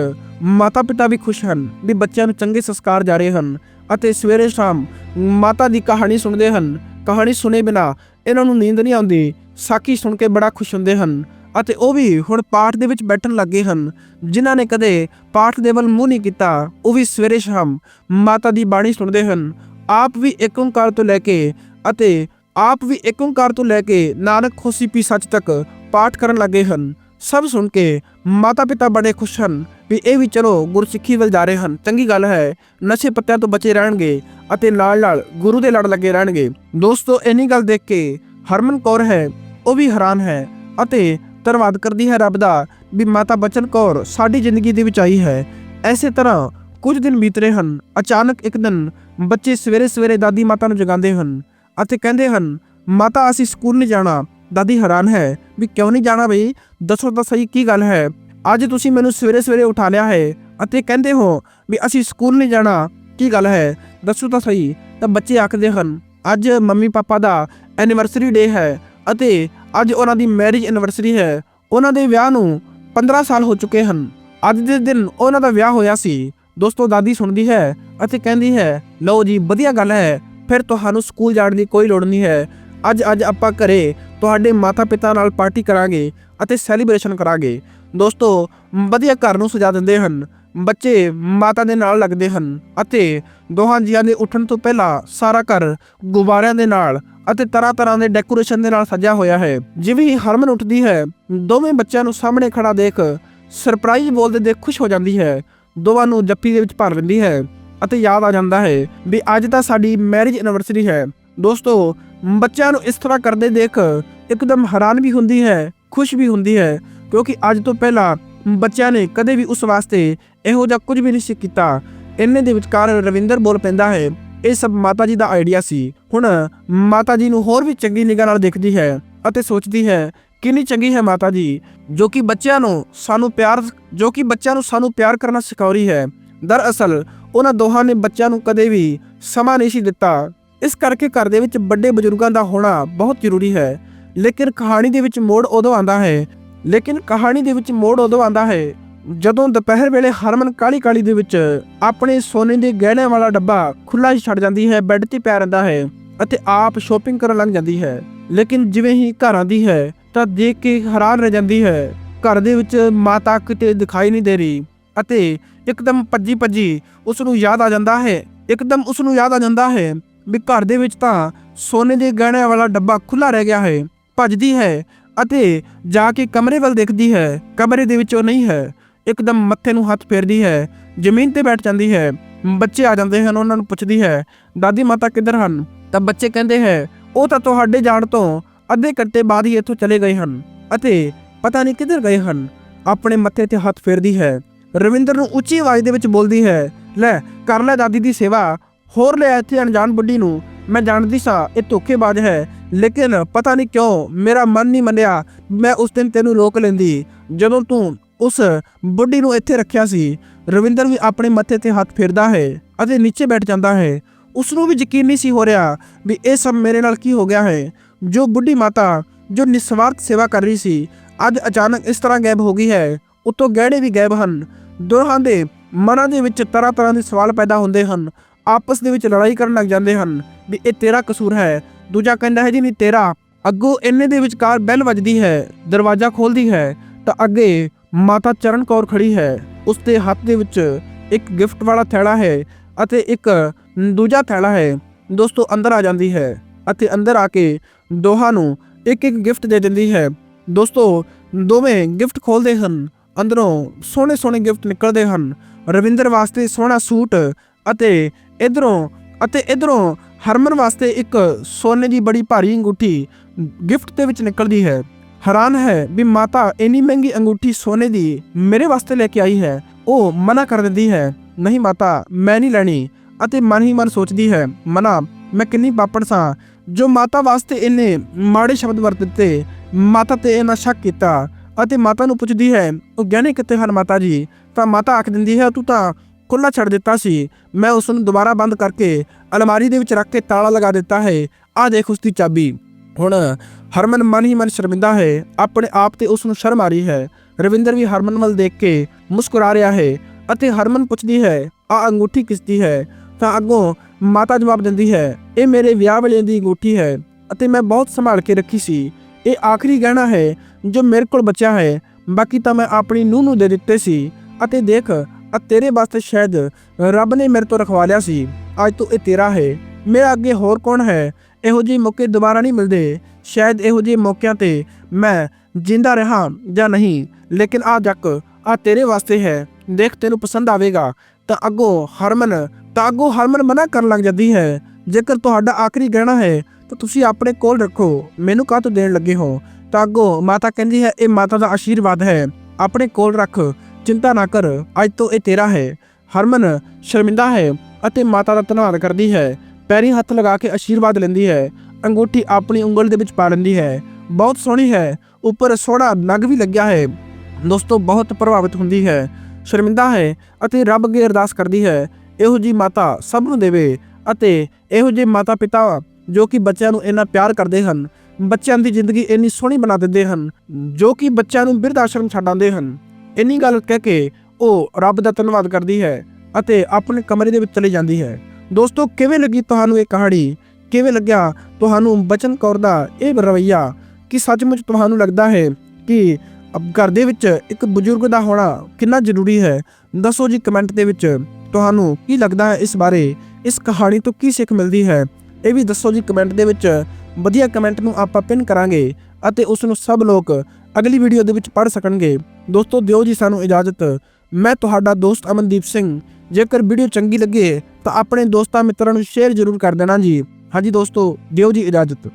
ਮਾਤਾ ਪਿਤਾ ਵੀ ਖੁਸ਼ ਹਨ, ਵੀ ਬੱਚਿਆਂ ਨੂੰ ਚੰਗੇ ਸੰਸਕਾਰ ਜਾ ਰਹੇ ਹਨ ਅਤੇ ਸਵੇਰੇ ਸ਼ਾਮ ਮਾਤਾ ਦੀ ਕਹਾਣੀ ਸੁਣਦੇ ਹਨ। ਕਹਾਣੀ ਸੁਨੇ ਬਿਨਾ ਇਹਨਾਂ ਨੂੰ ਨੀਂਦ ਨਹੀਂ ਆਉਂਦੀ। ਸਾਖੀ ਸੁਣ ਕੇ ਬੜਾ ਖੁਸ਼ ਹੁੰਦੇ ਹਨ ਅਤੇ ਉਹ ਵੀ ਹੁਣ ਪਾਠ ਦੇ ਵਿੱਚ ਬੈਠਣ ਲੱਗੇ ਹਨ। ਜਿਨ੍ਹਾਂ ਨੇ ਕਦੇ ਪਾਠ ਦੇ ਵੱਲ ਮੂੰਹ ਨਹੀਂ ਕੀਤਾ, ਉਹ ਵੀ ਸਵੇਰੇ ਸ਼ਾਮ ਮਾਤਾ ਦੀ ਬਾਣੀ ਸੁਣਦੇ ਹਨ। ਆਪ ਵੀ ਏਕ ਓੰਕਾਰ ਤੋਂ ਲੈ ਕੇ ਅਤੇ ਆਪ ਵੀ ਏਕ ਓੰਕਾਰ ਤੋਂ ਲੈ ਕੇ ਨਾਨਕ ਖੁਸ਼ੀ ਪੀ ਸੱਚ ਤੱਕ ਪਾਠ ਕਰਨ ਲੱਗੇ ਹਨ। ਸਭ ਸੁਣ ਕੇ ਮਾਤਾ ਪਿਤਾ ਬੜੇ ਖੁਸ਼ ਹਨ ਵੀ ਇਹ ਵੀ ਚਲੋ ਗੁਰਸਿੱਖੀ ਵੱਲ ਜਾ ਰਹੇ ਹਨ। ਚੰਗੀ ਗੱਲ ਹੈ, ਨਸ਼ੇ ਪੱਤਿਆਂ ਤੋਂ ਬਚੇ ਰਹਿਣਗੇ ਅਤੇ ਨਾਲ ਨਾਲ ਗੁਰੂ ਦੇ ਲੜ ਲੱਗੇ ਰਹਿਣਗੇ। ਦੋਸਤੋ, ਇੰਨੀ ਗੱਲ ਦੇਖ ਕੇ ਹਰਮਨ ਕੌਰ ਹੈ, ਉਹ ਵੀ ਹੈਰਾਨ ਹੈ ਅਤੇ ਧੰਨਵਾਦ ਕਰਦੀ ਹੈ ਰੱਬ ਦਾ ਵੀ ਮਾਤਾ ਬਚਨ ਕੌਰ ਸਾਡੀ ਜ਼ਿੰਦਗੀ ਦੇ ਵਿੱਚ ਆਈ ਹੈ। ਐਸੇ ਤਰ੍ਹਾਂ ਕੁਝ ਦਿਨ ਬੀਤ ਰਹੇ ਹਨ। ਅਚਾਨਕ ਇੱਕ ਦਿਨ ਬੱਚੇ ਸਵੇਰੇ ਸਵੇਰੇ ਦਾਦੀ ਮਾਤਾ ਨੂੰ ਜਗਾਉਂਦੇ ਹਨ। ਅਤੇ ਕਹਿੰਦੇ ਹਨ, ਮਾਤਾ, ਅਸੀਂ ਸਕੂਲ ਨਹੀਂ ਜਾਣਾ। ਦਾਦੀ ਹੈਰਾਨ ਹੈ ਵੀ ਕਿਉਂ ਨਹੀਂ ਜਾਣਾ ਬਈ? ਦੱਸੋ ਤਾਂ ਸਹੀ ਕੀ ਗੱਲ ਹੈ? ਅੱਜ ਤੁਸੀਂ ਮੈਨੂੰ ਸਵੇਰੇ ਸਵੇਰੇ ਉਠਾ ਲਿਆ ਹੈ ਅਤੇ ਕਹਿੰਦੇ ਹੋ ਵੀ ਅਸੀਂ ਸਕੂਲ ਨਹੀਂ ਜਾਣਾ। ਕੀ ਗੱਲ ਹੈ? ਦੱਸੋ ਤਾਂ ਸਹੀ। ਤਾਂ ਬੱਚੇ ਆਖਦੇ ਹਨ, ਅੱਜ ਮੰਮੀ ਪਾਪਾ ਦਾ ਐਨੀਵਰਸਰੀ ਡੇ ਹੈ ਅਤੇ ਅੱਜ ਉਹਨਾਂ ਦੀ ਮੈਰਿਜ ਐਨੀਵਰਸਰੀ ਹੈ। ਉਹਨਾਂ ਦੇ ਵਿਆਹ ਨੂੰ 15 ਸਾਲ ਹੋ ਚੁੱਕੇ ਹਨ। ਅੱਜ ਦੇ ਦਿਨ ਉਹਨਾਂ ਦਾ ਵਿਆਹ ਹੋਇਆ ਸੀ। ਦੋਸਤੋ, ਦਾਦੀ ਸੁਣਦੀ ਹੈ ਅਤੇ ਕਹਿੰਦੀ ਹੈ, ਲਓ ਜੀ, ਵਧੀਆ ਗੱਲ ਹੈ। ਫਿਰ ਤੁਹਾਨੂੰ ਸਕੂਲ ਜਾਣ ਦੀ ਕੋਈ ਲੋੜ ਨਹੀਂ ਹੈ। ਅੱਜ ਅੱਜ ਆਪਾਂ ਘਰੇ ਤੁਹਾਡੇ ਮਾਤਾ ਪਿਤਾ ਨਾਲ ਪਾਰਟੀ ਕਰਾਂਗੇ ਅਤੇ ਸੈਲੀਬ੍ਰੇਸ਼ਨ ਕਰਾਂਗੇ। ਦੋਸਤੋ, ਵਧੀਆ ਘਰ ਨੂੰ ਸਜਾ ਦਿੰਦੇ ਹਨ। ਬੱਚੇ ਮਾਤਾ ਦੇ ਨਾਲ ਲੱਗਦੇ ਹਨ ਅਤੇ ਦੋਹਾਂ ਜੀਆਂ ਦੇ ਉੱਠਣ ਤੋਂ ਪਹਿਲਾਂ ਸਾਰਾ ਘਰ ਗੁਬਾਰਿਆਂ ਦੇ ਨਾਲ ਅਤੇ ਤਰ੍ਹਾਂ ਤਰ੍ਹਾਂ ਦੇ ਡੈਕੋਰੇਸ਼ਨ ਦੇ ਨਾਲ ਸਜਿਆ ਹੋਇਆ ਹੈ। ਜਿਵੇਂ ਹੀ ਹਰਮਨ ਉੱਠਦੀ ਹੈ, ਦੋਵੇਂ ਬੱਚਿਆਂ ਨੂੰ ਸਾਹਮਣੇ ਖੜਾ ਦੇਖ ਸਰਪ੍ਰਾਈਜ਼ ਬੋਲਦੇ ਦੇਖ ਖੁਸ਼ ਹੋ ਜਾਂਦੀ ਹੈ। ਦੋਵਾਂ ਨੂੰ ਜੱਫੀ ਦੇ ਵਿੱਚ ਭਰ ਲੈਂਦੀ ਹੈ। ਅਤੇ ਯਾਦ ਆ ਜਾਂਦਾ ਹੈ ਵੀ ਅੱਜ ਤਾਂ ਸਾਡੀ ਮੈਰਿਜ ਐਨੀਵਰਸਰੀ ਹੈ। ਦੋਸਤੋ, ਬੱਚਿਆਂ ਨੂੰ ਇਸ ਤਰ੍ਹਾਂ ਕਰਦੇ ਦੇਖ ਇੱਕਦਮ ਹੈਰਾਨ ਵੀ ਹੁੰਦੀ ਹੈ, ਖੁਸ਼ ਵੀ ਹੁੰਦੀ ਹੈ, ਕਿਉਂਕਿ ਅੱਜ ਤੋਂ ਪਹਿਲਾਂ ਬੱਚਿਆਂ ਨੇ ਕਦੇ ਵੀ ਉਸ ਵਾਸਤੇ ਇਹੋ ਜਿਹਾ ਕੁਝ ਵੀ ਨਹੀਂ ਸੀ ਕੀਤਾ। ਇੰਨੇ ਦੇ ਵਿਚਕਾਰ ਰਵਿੰਦਰ ਬੋਲ ਪੈਂਦਾ ਹੈ, ਇਹ ਸਭ ਮਾਤਾ ਜੀ ਦਾ ਆਈਡੀਆ ਸੀ। ਹੁਣ ਮਾਤਾ ਜੀ ਨੂੰ ਹੋਰ ਵੀ ਚੰਗੀ ਨਿਗਾਹ ਨਾਲ ਦੇਖਦੀ ਹੈ ਅਤੇ ਸੋਚਦੀ ਹੈ, ਕਿੰਨੀ ਚੰਗੀ ਹੈ ਮਾਤਾ ਜੀ, ਜੋ ਕਿ ਬੱਚਿਆਂ ਨੂੰ ਸਾਨੂੰ ਪਿਆਰ, ਜੋ ਕਿ ਬੱਚਿਆਂ ਨੂੰ ਸਾਨੂੰ ਪਿਆਰ ਕਰਨਾ ਸਿਖਾ ਰਹੀ ਹੈ। ਦਰਅਸਲ ਉਹਨਾਂ ਦੋਹਾਂ ਨੇ ਬੱਚਿਆਂ ਨੂੰ ਕਦੇ ਵੀ ਸਮਾਂ ਨਹੀਂ ਸੀ ਦਿੱਤਾ। ਇਸ ਕਰਕੇ ਘਰ ਦੇ ਵਿੱਚ ਵੱਡੇ ਬਜ਼ੁਰਗਾਂ ਦਾ ਹੋਣਾ ਬਹੁਤ ਜ਼ਰੂਰੀ ਹੈ। ਲੇਕਿਨ ਕਹਾਣੀ ਦੇ ਵਿੱਚ ਮੋੜ ਉਦੋਂ ਆਂਦਾ ਹੈ। ਲੇਕਿਨ ਕਹਾਣੀ ਦੇ ਵਿੱਚ ਮੋੜ ਉਦੋਂ ਆਂਦਾ ਹੈ ਜਦੋਂ ਦੁਪਹਿਰ ਵੇਲੇ ਹਰਮਨ ਕਾਲੀ ਕਾਲੀ ਦੇ ਵਿੱਚ ਆਪਣੇ ਸੋਨੇ ਦੇ ਗਹਿਣਿਆਂ ਵਾਲਾ ਡੱਬਾ ਖੁੱਲਾ ਹੀ ਛੱਡ ਜਾਂਦੀ ਹੈ, ਬੈੱਡ ਤੇ ਪੈ ਰਹਿੰਦਾ ਹੈ ਅਤੇ ਆਪ ਸ਼ੋਪਿੰਗ ਕਰਨ ਲੱਗ ਜਾਂਦੀ ਹੈ। ਲੇਕਿਨ ਜਿਵੇਂ ਹੀ ਘਰ ਆਂਦੀ ਹੈ ਤਾਂ ਦੇਖ ਕੇ ਹੈਰਾਨ ਰਹਿ ਜਾਂਦੀ ਹੈ। ਘਰ ਦੇ ਵਿੱਚ ਮਾਤਾ ਕਿਤੇ ਦਿਖਾਈ ਨਹੀਂ ਦੇ ਰਹੀ। ਅਤੇ ਇੱਕਦਮ ਭੱਜੀ ਭੱਜੀ ਉਸ ਨੂੰ ਯਾਦ ਆ ਜਾਂਦਾ ਹੈ। ਇੱਕਦਮ ਉਸ ਨੂੰ ਯਾਦ ਆ ਜਾਂਦਾ ਹੈ ਵੀ ਘਰ ਦੇ ਵਿੱਚ ਤਾਂ ਸੋਨੇ ਦੇ ਗਹਿਣਿਆਂ ਵਾਲਾ ਡੱਬਾ ਖੁੱਲਾ ਰਹਿ ਗਿਆ ਹੈ, ਭੱਜਦੀ ਹੈ ਅਤੇ ਜਾ ਕੇ ਕਮਰੇ ਵੱਲ ਦੇਖਦੀ ਹੈ। ਕਮਰੇ ਦੇ ਵਿੱਚ ਉਹ ਨਹੀਂ ਹੈ, ਇੱਕਦਮ ਮੱਥੇ ਨੂੰ ਹੱਥ ਫੇਰਦੀ ਹੈ, ਜ਼ਮੀਨ ਤੇ ਬੈਠ ਜਾਂਦੀ ਹੈ। ਬੱਚੇ ਆ ਜਾਂਦੇ ਹਨ, ਉਹਨਾਂ ਨੂੰ ਪੁੱਛਦੀ ਹੈ, ਦਾਦੀ, ਮਾਤਾ ਕਿੱਧਰ ਹਨ? ਤਾਂ ਬੱਚੇ ਕਹਿੰਦੇ ਹੈ, ਉਹ ਤਾਂ ਤੁਹਾਡੇ ਜਾਣ ਤੋਂ ਅੱਧੇ ਘੰਟੇ ਬਾਅਦ ਹੀ ਇੱਥੋਂ ਚਲੇ ਗਏ ਹਨ ਅਤੇ ਪਤਾ ਨਹੀਂ ਕਿੱਧਰ ਗਏ ਹਨ। ਆਪਣੇ ਮੱਥੇ ਤੇ ਹੱਥ ਫੇਰਦੀ ਹੈ। ਰਵਿੰਦਰ ਨੂੰ ਉੱਚੀ ਆਵਾਜ਼ ਦੇ ਵਿੱਚ ਬੋਲਦੀ ਹੈ, ਲੈ, ਕਰ ਲੈ ਦਾਦੀ ਦੀ ਸੇਵਾ, ਹੋਰ ਲੈ ਇੱਥੇ ਅਣਜਾਣ ਬੁੱਢੀ ਨੂੰ। ਮੈਂ ਜਾਣਦੀ ਸਾਂ, ਇਹ ਧੋਖੇਬਾਜ਼ ਹੈ, ਲੇਕਿਨ ਪਤਾ ਨਹੀਂ ਕਿਉਂ ਮੇਰਾ ਮਨ ਨਹੀਂ ਮੰਨਿਆ, ਮੈਂ ਉਸ ਦਿਨ ਤੈਨੂੰ ਰੋਕ ਲੈਂਦੀ, ਜਦੋਂ ਤੂੰ ਉਸ ਬੁੱਢੀ ਨੂੰ ਇੱਥੇ ਰੱਖਿਆ ਸੀ। ਰਵਿੰਦਰ ਵੀ ਆਪਣੇ ਮੱਥੇ ਤੇ ਹੱਥ ਫੇਰਦਾ ਹੈ ਅਤੇ ਨੀਚੇ ਬੈਠ ਜਾਂਦਾ ਹੈ। ਉਸ ਨੂੰ ਵੀ ਯਕੀਨ ਨਹੀਂ ਸੀ ਹੋ ਰਿਹਾ ਵੀ ਇਹ ਸਭ ਮੇਰੇ ਨਾਲ ਕੀ ਹੋ ਗਿਆ ਹੈ। ਜੋ ਬੁੱਢੀ ਮਾਤਾ, ਜੋ ਨਿਸਵਾਰਥ ਸੇਵਾ ਕਰ ਰਹੀ ਸੀ, ਅੱਜ ਅਚਾਨਕ ਇਸ ਤਰ੍ਹਾਂ ਗਾਇਬ ਹੋ ਗਈ ਹੈ। ਉਤੋਂ ਗਹਿੜੇ ਵੀ ਗਾਇਬ ਹਨ। ਦੋਹਾਂ ਦੇ ਮਨਾਂ ਦੇ ਵਿੱਚ ਤਰ੍ਹਾਂ ਤਰ੍ਹਾਂ ਦੇ ਸਵਾਲ ਪੈਦਾ ਹੁੰਦੇ ਹਨ। ਆਪਸ ਦੇ ਵਿੱਚ ਲੜਾਈ ਕਰਨ ਲੱਗ ਜਾਂਦੇ ਹਨ ਵੀ ਇਹ ਤੇਰਾ ਕਸੂਰ ਹੈ। ਦੂਜਾ ਕਹਿੰਦਾ ਹੈ ਜੀ, ਨਹੀਂ ਤੇਰਾ। ਅੱਗੋਂ ਇੰਨੇ ਦੇ ਵਿਚਕਾਰ ਬੈਲ ਵੱਜਦੀ ਹੈ, ਦਰਵਾਜ਼ਾ ਖੋਲਦੀ ਹੈ, ਤਾਂ ਅੱਗੇ ਮਾਤਾ ਚਰਨ ਕੌਰ ਖੜੀ ਹੈ। ਉਸ ਦੇ ਹੱਥ ਦੇ ਵਿੱਚ ਇੱਕ ਗਿਫਟ ਵਾਲਾ ਥੈਲਾ ਹੈ ਅਤੇ ਇੱਕ ਦੂਜਾ ਥੈਲਾ ਹੈ। ਦੋਸਤੋ, ਅੰਦਰ ਆ ਜਾਂਦੀ ਹੈ ਅਤੇ ਅੰਦਰ ਆ ਕੇ ਦੋਹਾਂ ਨੂੰ ਇੱਕ ਇੱਕ ਗਿਫਟ ਦੇ ਦਿੰਦੀ ਹੈ। ਦੋਸਤੋ, ਦੋਵੇਂ ਗਿਫਟ ਖੋਲਦੇ ਹਨ ਅੰਦਰੋਂ ਸੋਹਣੇ ਸੋਹਣੇ ਗਿਫਟ ਨਿਕਲਦੇ ਹਨ। ਰਵਿੰਦਰ ਵਾਸਤੇ ਸੋਹਣਾ ਸੂਟ ਅਤੇ ਇਧਰੋਂ ਅਤੇ ਇਧਰੋਂ ਹਰਮਨ ਵਾਸਤੇ ਇੱਕ ਸੋਨੇ ਦੀ ਬੜੀ ਭਾਰੀ ਅੰਗੂਠੀ ਗਿਫਟ ਦੇ ਵਿੱਚ ਨਿਕਲਦੀ ਹੈ। ਹੈਰਾਨ ਹੈ ਵੀ ਮਾਤਾ ਇੰਨੀ ਮਹਿੰਗੀ ਅੰਗੂਠੀ ਸੋਨੇ ਦੀ ਮੇਰੇ ਵਾਸਤੇ ਲੈ ਕੇ ਆਈ ਹੈ। ਉਹ ਮਨਾ ਕਰ ਦਿੰਦੀ ਹੈ, ਨਹੀਂ ਮਾਤਾ, ਮੈਂ ਨਹੀਂ ਲੈਣੀ। ਅਤੇ ਮਨ ਹੀ ਮਨ ਸੋਚਦੀ ਹੈ, ਮਨਾ, ਮੈਂ ਕਿੰਨੀ ਪਾਪੜ ਸਾਂ। ਜੋ ਮਾਤਾ ਵਾਸਤੇ ਇਹਨੇ ਮਾੜੇ ਸ਼ਬਦ ਵਰਤ ਦਿੱਤੇ, ਮਾਤਾ ਤੇ ਇਹਨਾਂ ਸ਼ੱਕ ਕੀਤਾ ਅਤੇ ਮਾਤਾ ਨੂੰ ਪੁੱਛਦੀ ਹੈ, ਉਹ ਗਹਿਣੇ ਕਿੱਥੇ ਹਨ ਮਾਤਾ ਜੀ? ਤਾਂ ਮਾਤਾ ਆਖ ਦਿੰਦੀ ਹੈ, ਤੂੰ ਤਾਂ ਖੁੱਲਾ ਛੱਡ ਦਿੱਤਾ ਸੀ। ਮੈਂ ਉਸ ਨੂੰ ਦੁਬਾਰਾ ਬੰਦ ਕਰਕੇ ਅਲਮਾਰੀ ਦੇ ਵਿੱਚ ਰੱਖ ਕੇ ਤਾਲਾ ਲਗਾ ਦਿੱਤਾ ਹੈ। ਆ ਦੇਖ ਉਸ ਦੀ ਚਾਬੀ। ਹੁਣ ਹਰਮਨ ਮਨ ਹੀ ਮਨ ਸ਼ਰਮਿੰਦਾ ਹੈ। ਆਪਣੇ ਆਪ ਤੇ ਉਸ ਨੂੰ ਸ਼ਰਮ ਆ ਰਹੀ ਹੈ। ਰਵਿੰਦਰ ਵੀ ਹਰਮਨ ਵੱਲ ਦੇਖ ਕੇ ਮੁਸਕਰਾ ਰਿਹਾ ਹੈ ਅਤੇ ਹਰਮਨ ਪੁੱਛਦੀ ਹੈ ਆ ਅੰਗੂਠੀ ਕਿਸ ਦੀ ਹੈ? ਤਾਂ ਅੱਗੋਂ ਮਾਤਾ ਜਵਾਬ ਦਿੰਦੀ ਹੈ, ਇਹ ਮੇਰੇ ਵਿਆਹ ਵੇਲੇ ਦੀ ਅੰਗੂਠੀ ਹੈ ਅਤੇ ਮੈਂ ਬਹੁਤ ਸੰਭਾਲ ਕੇ ਰੱਖੀ ਸੀ। ਇਹ ਆਖਰੀ ਗਹਿਣਾ ਹੈ ਜੋ ਮੇਰੇ ਕੋਲ ਬਚਿਆ ਹੈ, ਬਾਕੀ ਤਾਂ ਮੈਂ ਆਪਣੀ ਨੂੰਹ ਨੂੰ ਦੇ ਦਿੱਤੇ ਸੀ ਅਤੇ ਦੇਖ ਆ ਤੇਰੇ ਵਾਸਤੇ ਸ਼ਾਇਦ ਰੱਬ ਨੇ ਮੇਰੇ ਤੋਂ ਰਖਵਾ ਲਿਆ ਸੀ। ਅੱਜ ਤੂੰ ਇਹ ਤੇਰਾ ਹੈ, ਮੇਰਾ ਅੱਗੇ ਹੋਰ ਕੌਣ ਹੈ? ਇਹੋ ਜਿਹੇ ਮੌਕੇ ਦੁਬਾਰਾ ਨਹੀਂ ਮਿਲਦੇ। ਸ਼ਾਇਦ ਇਹੋ ਜਿਹੇ ਮੌਕਿਆਂ ਤੇ ਮੈਂ ਜਿੰਦਾ ਰਹਾ ਜਾਂ ਨਹੀਂ, ਲੇਕਿਨ ਆ ਜੱਕ ਆ ਤੇਰੇ ਵਾਸਤੇ ਹੈ। ਦੇਖ, ਤੈਨੂੰ ਪਸੰਦ ਆਵੇਗਾ। ਤਾਂ ਅੱਗੋਂ ਹਰਮਨ, ਤਾਂ ਅੱਗੋਂ ਹਰਮਨ ਮਨਾ ਕਰਨ ਲੱਗ ਜਾਂਦੀ ਹੈ। ਜੇਕਰ ਤੁਹਾਡਾ ਆਖਰੀ ਗਹਿਣਾ ਹੈ, ਤਾਂ ਤੁਸੀਂ ਆਪਣੇ ਕੋਲ ਰੱਖੋ। ਮੈਨੂੰ ਕਾਹ ਤੋਂ ਦੇਣ ਲੱਗੇ ਹੋ? ਤਾਂ ਅੱਗੋਂ ਮਾਤਾ ਕਹਿੰਦੀ ਹੈ, ਇਹ ਮਾਤਾ ਦਾ ਆਸ਼ੀਰਵਾਦ ਹੈ। ਆਪਣੇ ਕੋਲ ਰੱਖ, ਚਿੰਤਾ ਨਾ ਕਰ, ਅੱਜ ਤੋਂ ਇਹ ਤੇਰਾ ਹੈ। ਹਰਮਨ ਸ਼ਰਮਿੰਦਾ ਹੈ ਅਤੇ ਮਾਤਾ ਦਾ ਧੰਨਵਾਦ ਕਰਦੀ ਹੈ। ਪੈਰੀ ਹੱਥ ਲਗਾ ਕੇ ਆਸ਼ੀਰਵਾਦ ਲੈਂਦੀ ਹੈ। ਅੰਗੂਠੀ ਆਪਣੀ ਉਂਗਲ ਦੇ ਵਿੱਚ ਪਾ ਲੈਂਦੀ ਹੈ। ਬਹੁਤ ਸੋਹਣੀ ਹੈ। ਉੱਪਰ ਸੋਹਣਾ ਨਗ ਵੀ ਲੱਗਿਆ ਹੈ। ਦੋਸਤੋ, ਬਹੁਤ ਪ੍ਰਭਾਵਿਤ ਹੁੰਦੀ ਹੈ। ਸ਼ਰਮਿੰਦਾ ਹੈ ਅਤੇ ਰੱਬ ਅੱਗੇ ਅਰਦਾਸ ਕਰਦੀ ਹੈ। ਇਹੋ ਜੀ ਮਾਤਾ ਸਭ ਨੂੰ ਦੇਵੇ ਅਤੇ ਇਹੋ ਜਿਹੇ ਮਾਤਾ ਪਿਤਾ ਜੋ ਕਿ ਬੱਚਿਆਂ ਨੂੰ ਇੰਨਾ ਪਿਆਰ ਕਰਦੇ ਹਨ ਬੱਚਿਆਂ ਦੀ ਜ਼ਿੰਦਗੀ ਇੰਨੀ ਸੋਹਣੀ ਬਣਾ ਦਿੰਦੇ ਹਨ, ਜੋ ਕਿ ਬੱਚਿਆਂ ਨੂੰ ਬਿਰਧ ਆਸ਼ਰਮ ਛੱਡਾਉਂਦੇ ਹਨ। ਇੰਨੀ ਗੱਲ ਕਹਿ ਕੇ ਉਹ ਰੱਬ ਦਾ ਧੰਨਵਾਦ ਕਰਦੀ ਹੈ ਅਤੇ ਆਪਣੇ ਕਮਰੇ ਦੇ ਵਿੱਚ ਚਲੀ ਜਾਂਦੀ ਹੈ। ਦੋਸਤੋ, ਕਿਵੇਂ ਲੱਗੀ ਤੁਹਾਨੂੰ ਇਹ ਕਹਾਣੀ? ਕਿਵੇਂ ਲੱਗਿਆ ਤੁਹਾਨੂੰ ਬਚਨ ਕੌਰ ਦਾ ਇਹ ਰਵਈਆ? ਕਿ ਸੱਚਮੁੱਚ ਤੁਹਾਨੂੰ ਲੱਗਦਾ ਹੈ ਕਿ ਘਰ ਦੇ ਵਿੱਚ ਇੱਕ ਬਜ਼ੁਰਗ ਦਾ ਹੋਣਾ ਕਿੰਨਾ ਜ਼ਰੂਰੀ ਹੈ? ਦੱਸੋ ਜੀ ਕਮੈਂਟ ਦੇ ਵਿੱਚ ਤੁਹਾਨੂੰ ਕੀ ਲੱਗਦਾ ਹੈ ਇਸ ਬਾਰੇ? ਇਸ ਕਹਾਣੀ ਤੋਂ ਕੀ ਸਿੱਖ ਮਿਲਦੀ ਹੈ? ਇਹ ਵੀ ਦੱਸੋ ਜੀ ਕਮੈਂਟ ਦੇ ਵਿੱਚ। ਵਧੀਆ ਕਮੈਂਟ ਨੂੰ ਆਪਾਂ ਪਿਨ ਕਰਾਂਗੇ ਅਤੇ ਉਸ ਨੂੰ ਸਭ ਲੋਕ ਅਗਲੀ ਵੀਡੀਓ ਦੇ ਵਿੱਚ ਪੜ੍ਹ ਸਕਣਗੇ। ਦੋਸਤੋ, ਦਿਓ ਜੀ ਸਾਨੂੰ ਇਜਾਜ਼ਤ। ਮੈਂ ਤੁਹਾਡਾ ਦੋਸਤ ਅਮਨਦੀਪ ਸਿੰਘ। ਜੇਕਰ ਵੀਡੀਓ ਚੰਗੀ ਲੱਗੇ ਤਾਂ ਆਪਣੇ ਦੋਸਤਾਂ ਮਿੱਤਰਾਂ ਨੂੰ ਸ਼ੇਅਰ ਜ਼ਰੂਰ ਕਰ ਦੇਣਾ ਜੀ। ਹਾਂਜੀ ਦੋਸਤੋ, ਦਿਓ ਜੀ ਇਜਾਜ਼ਤ।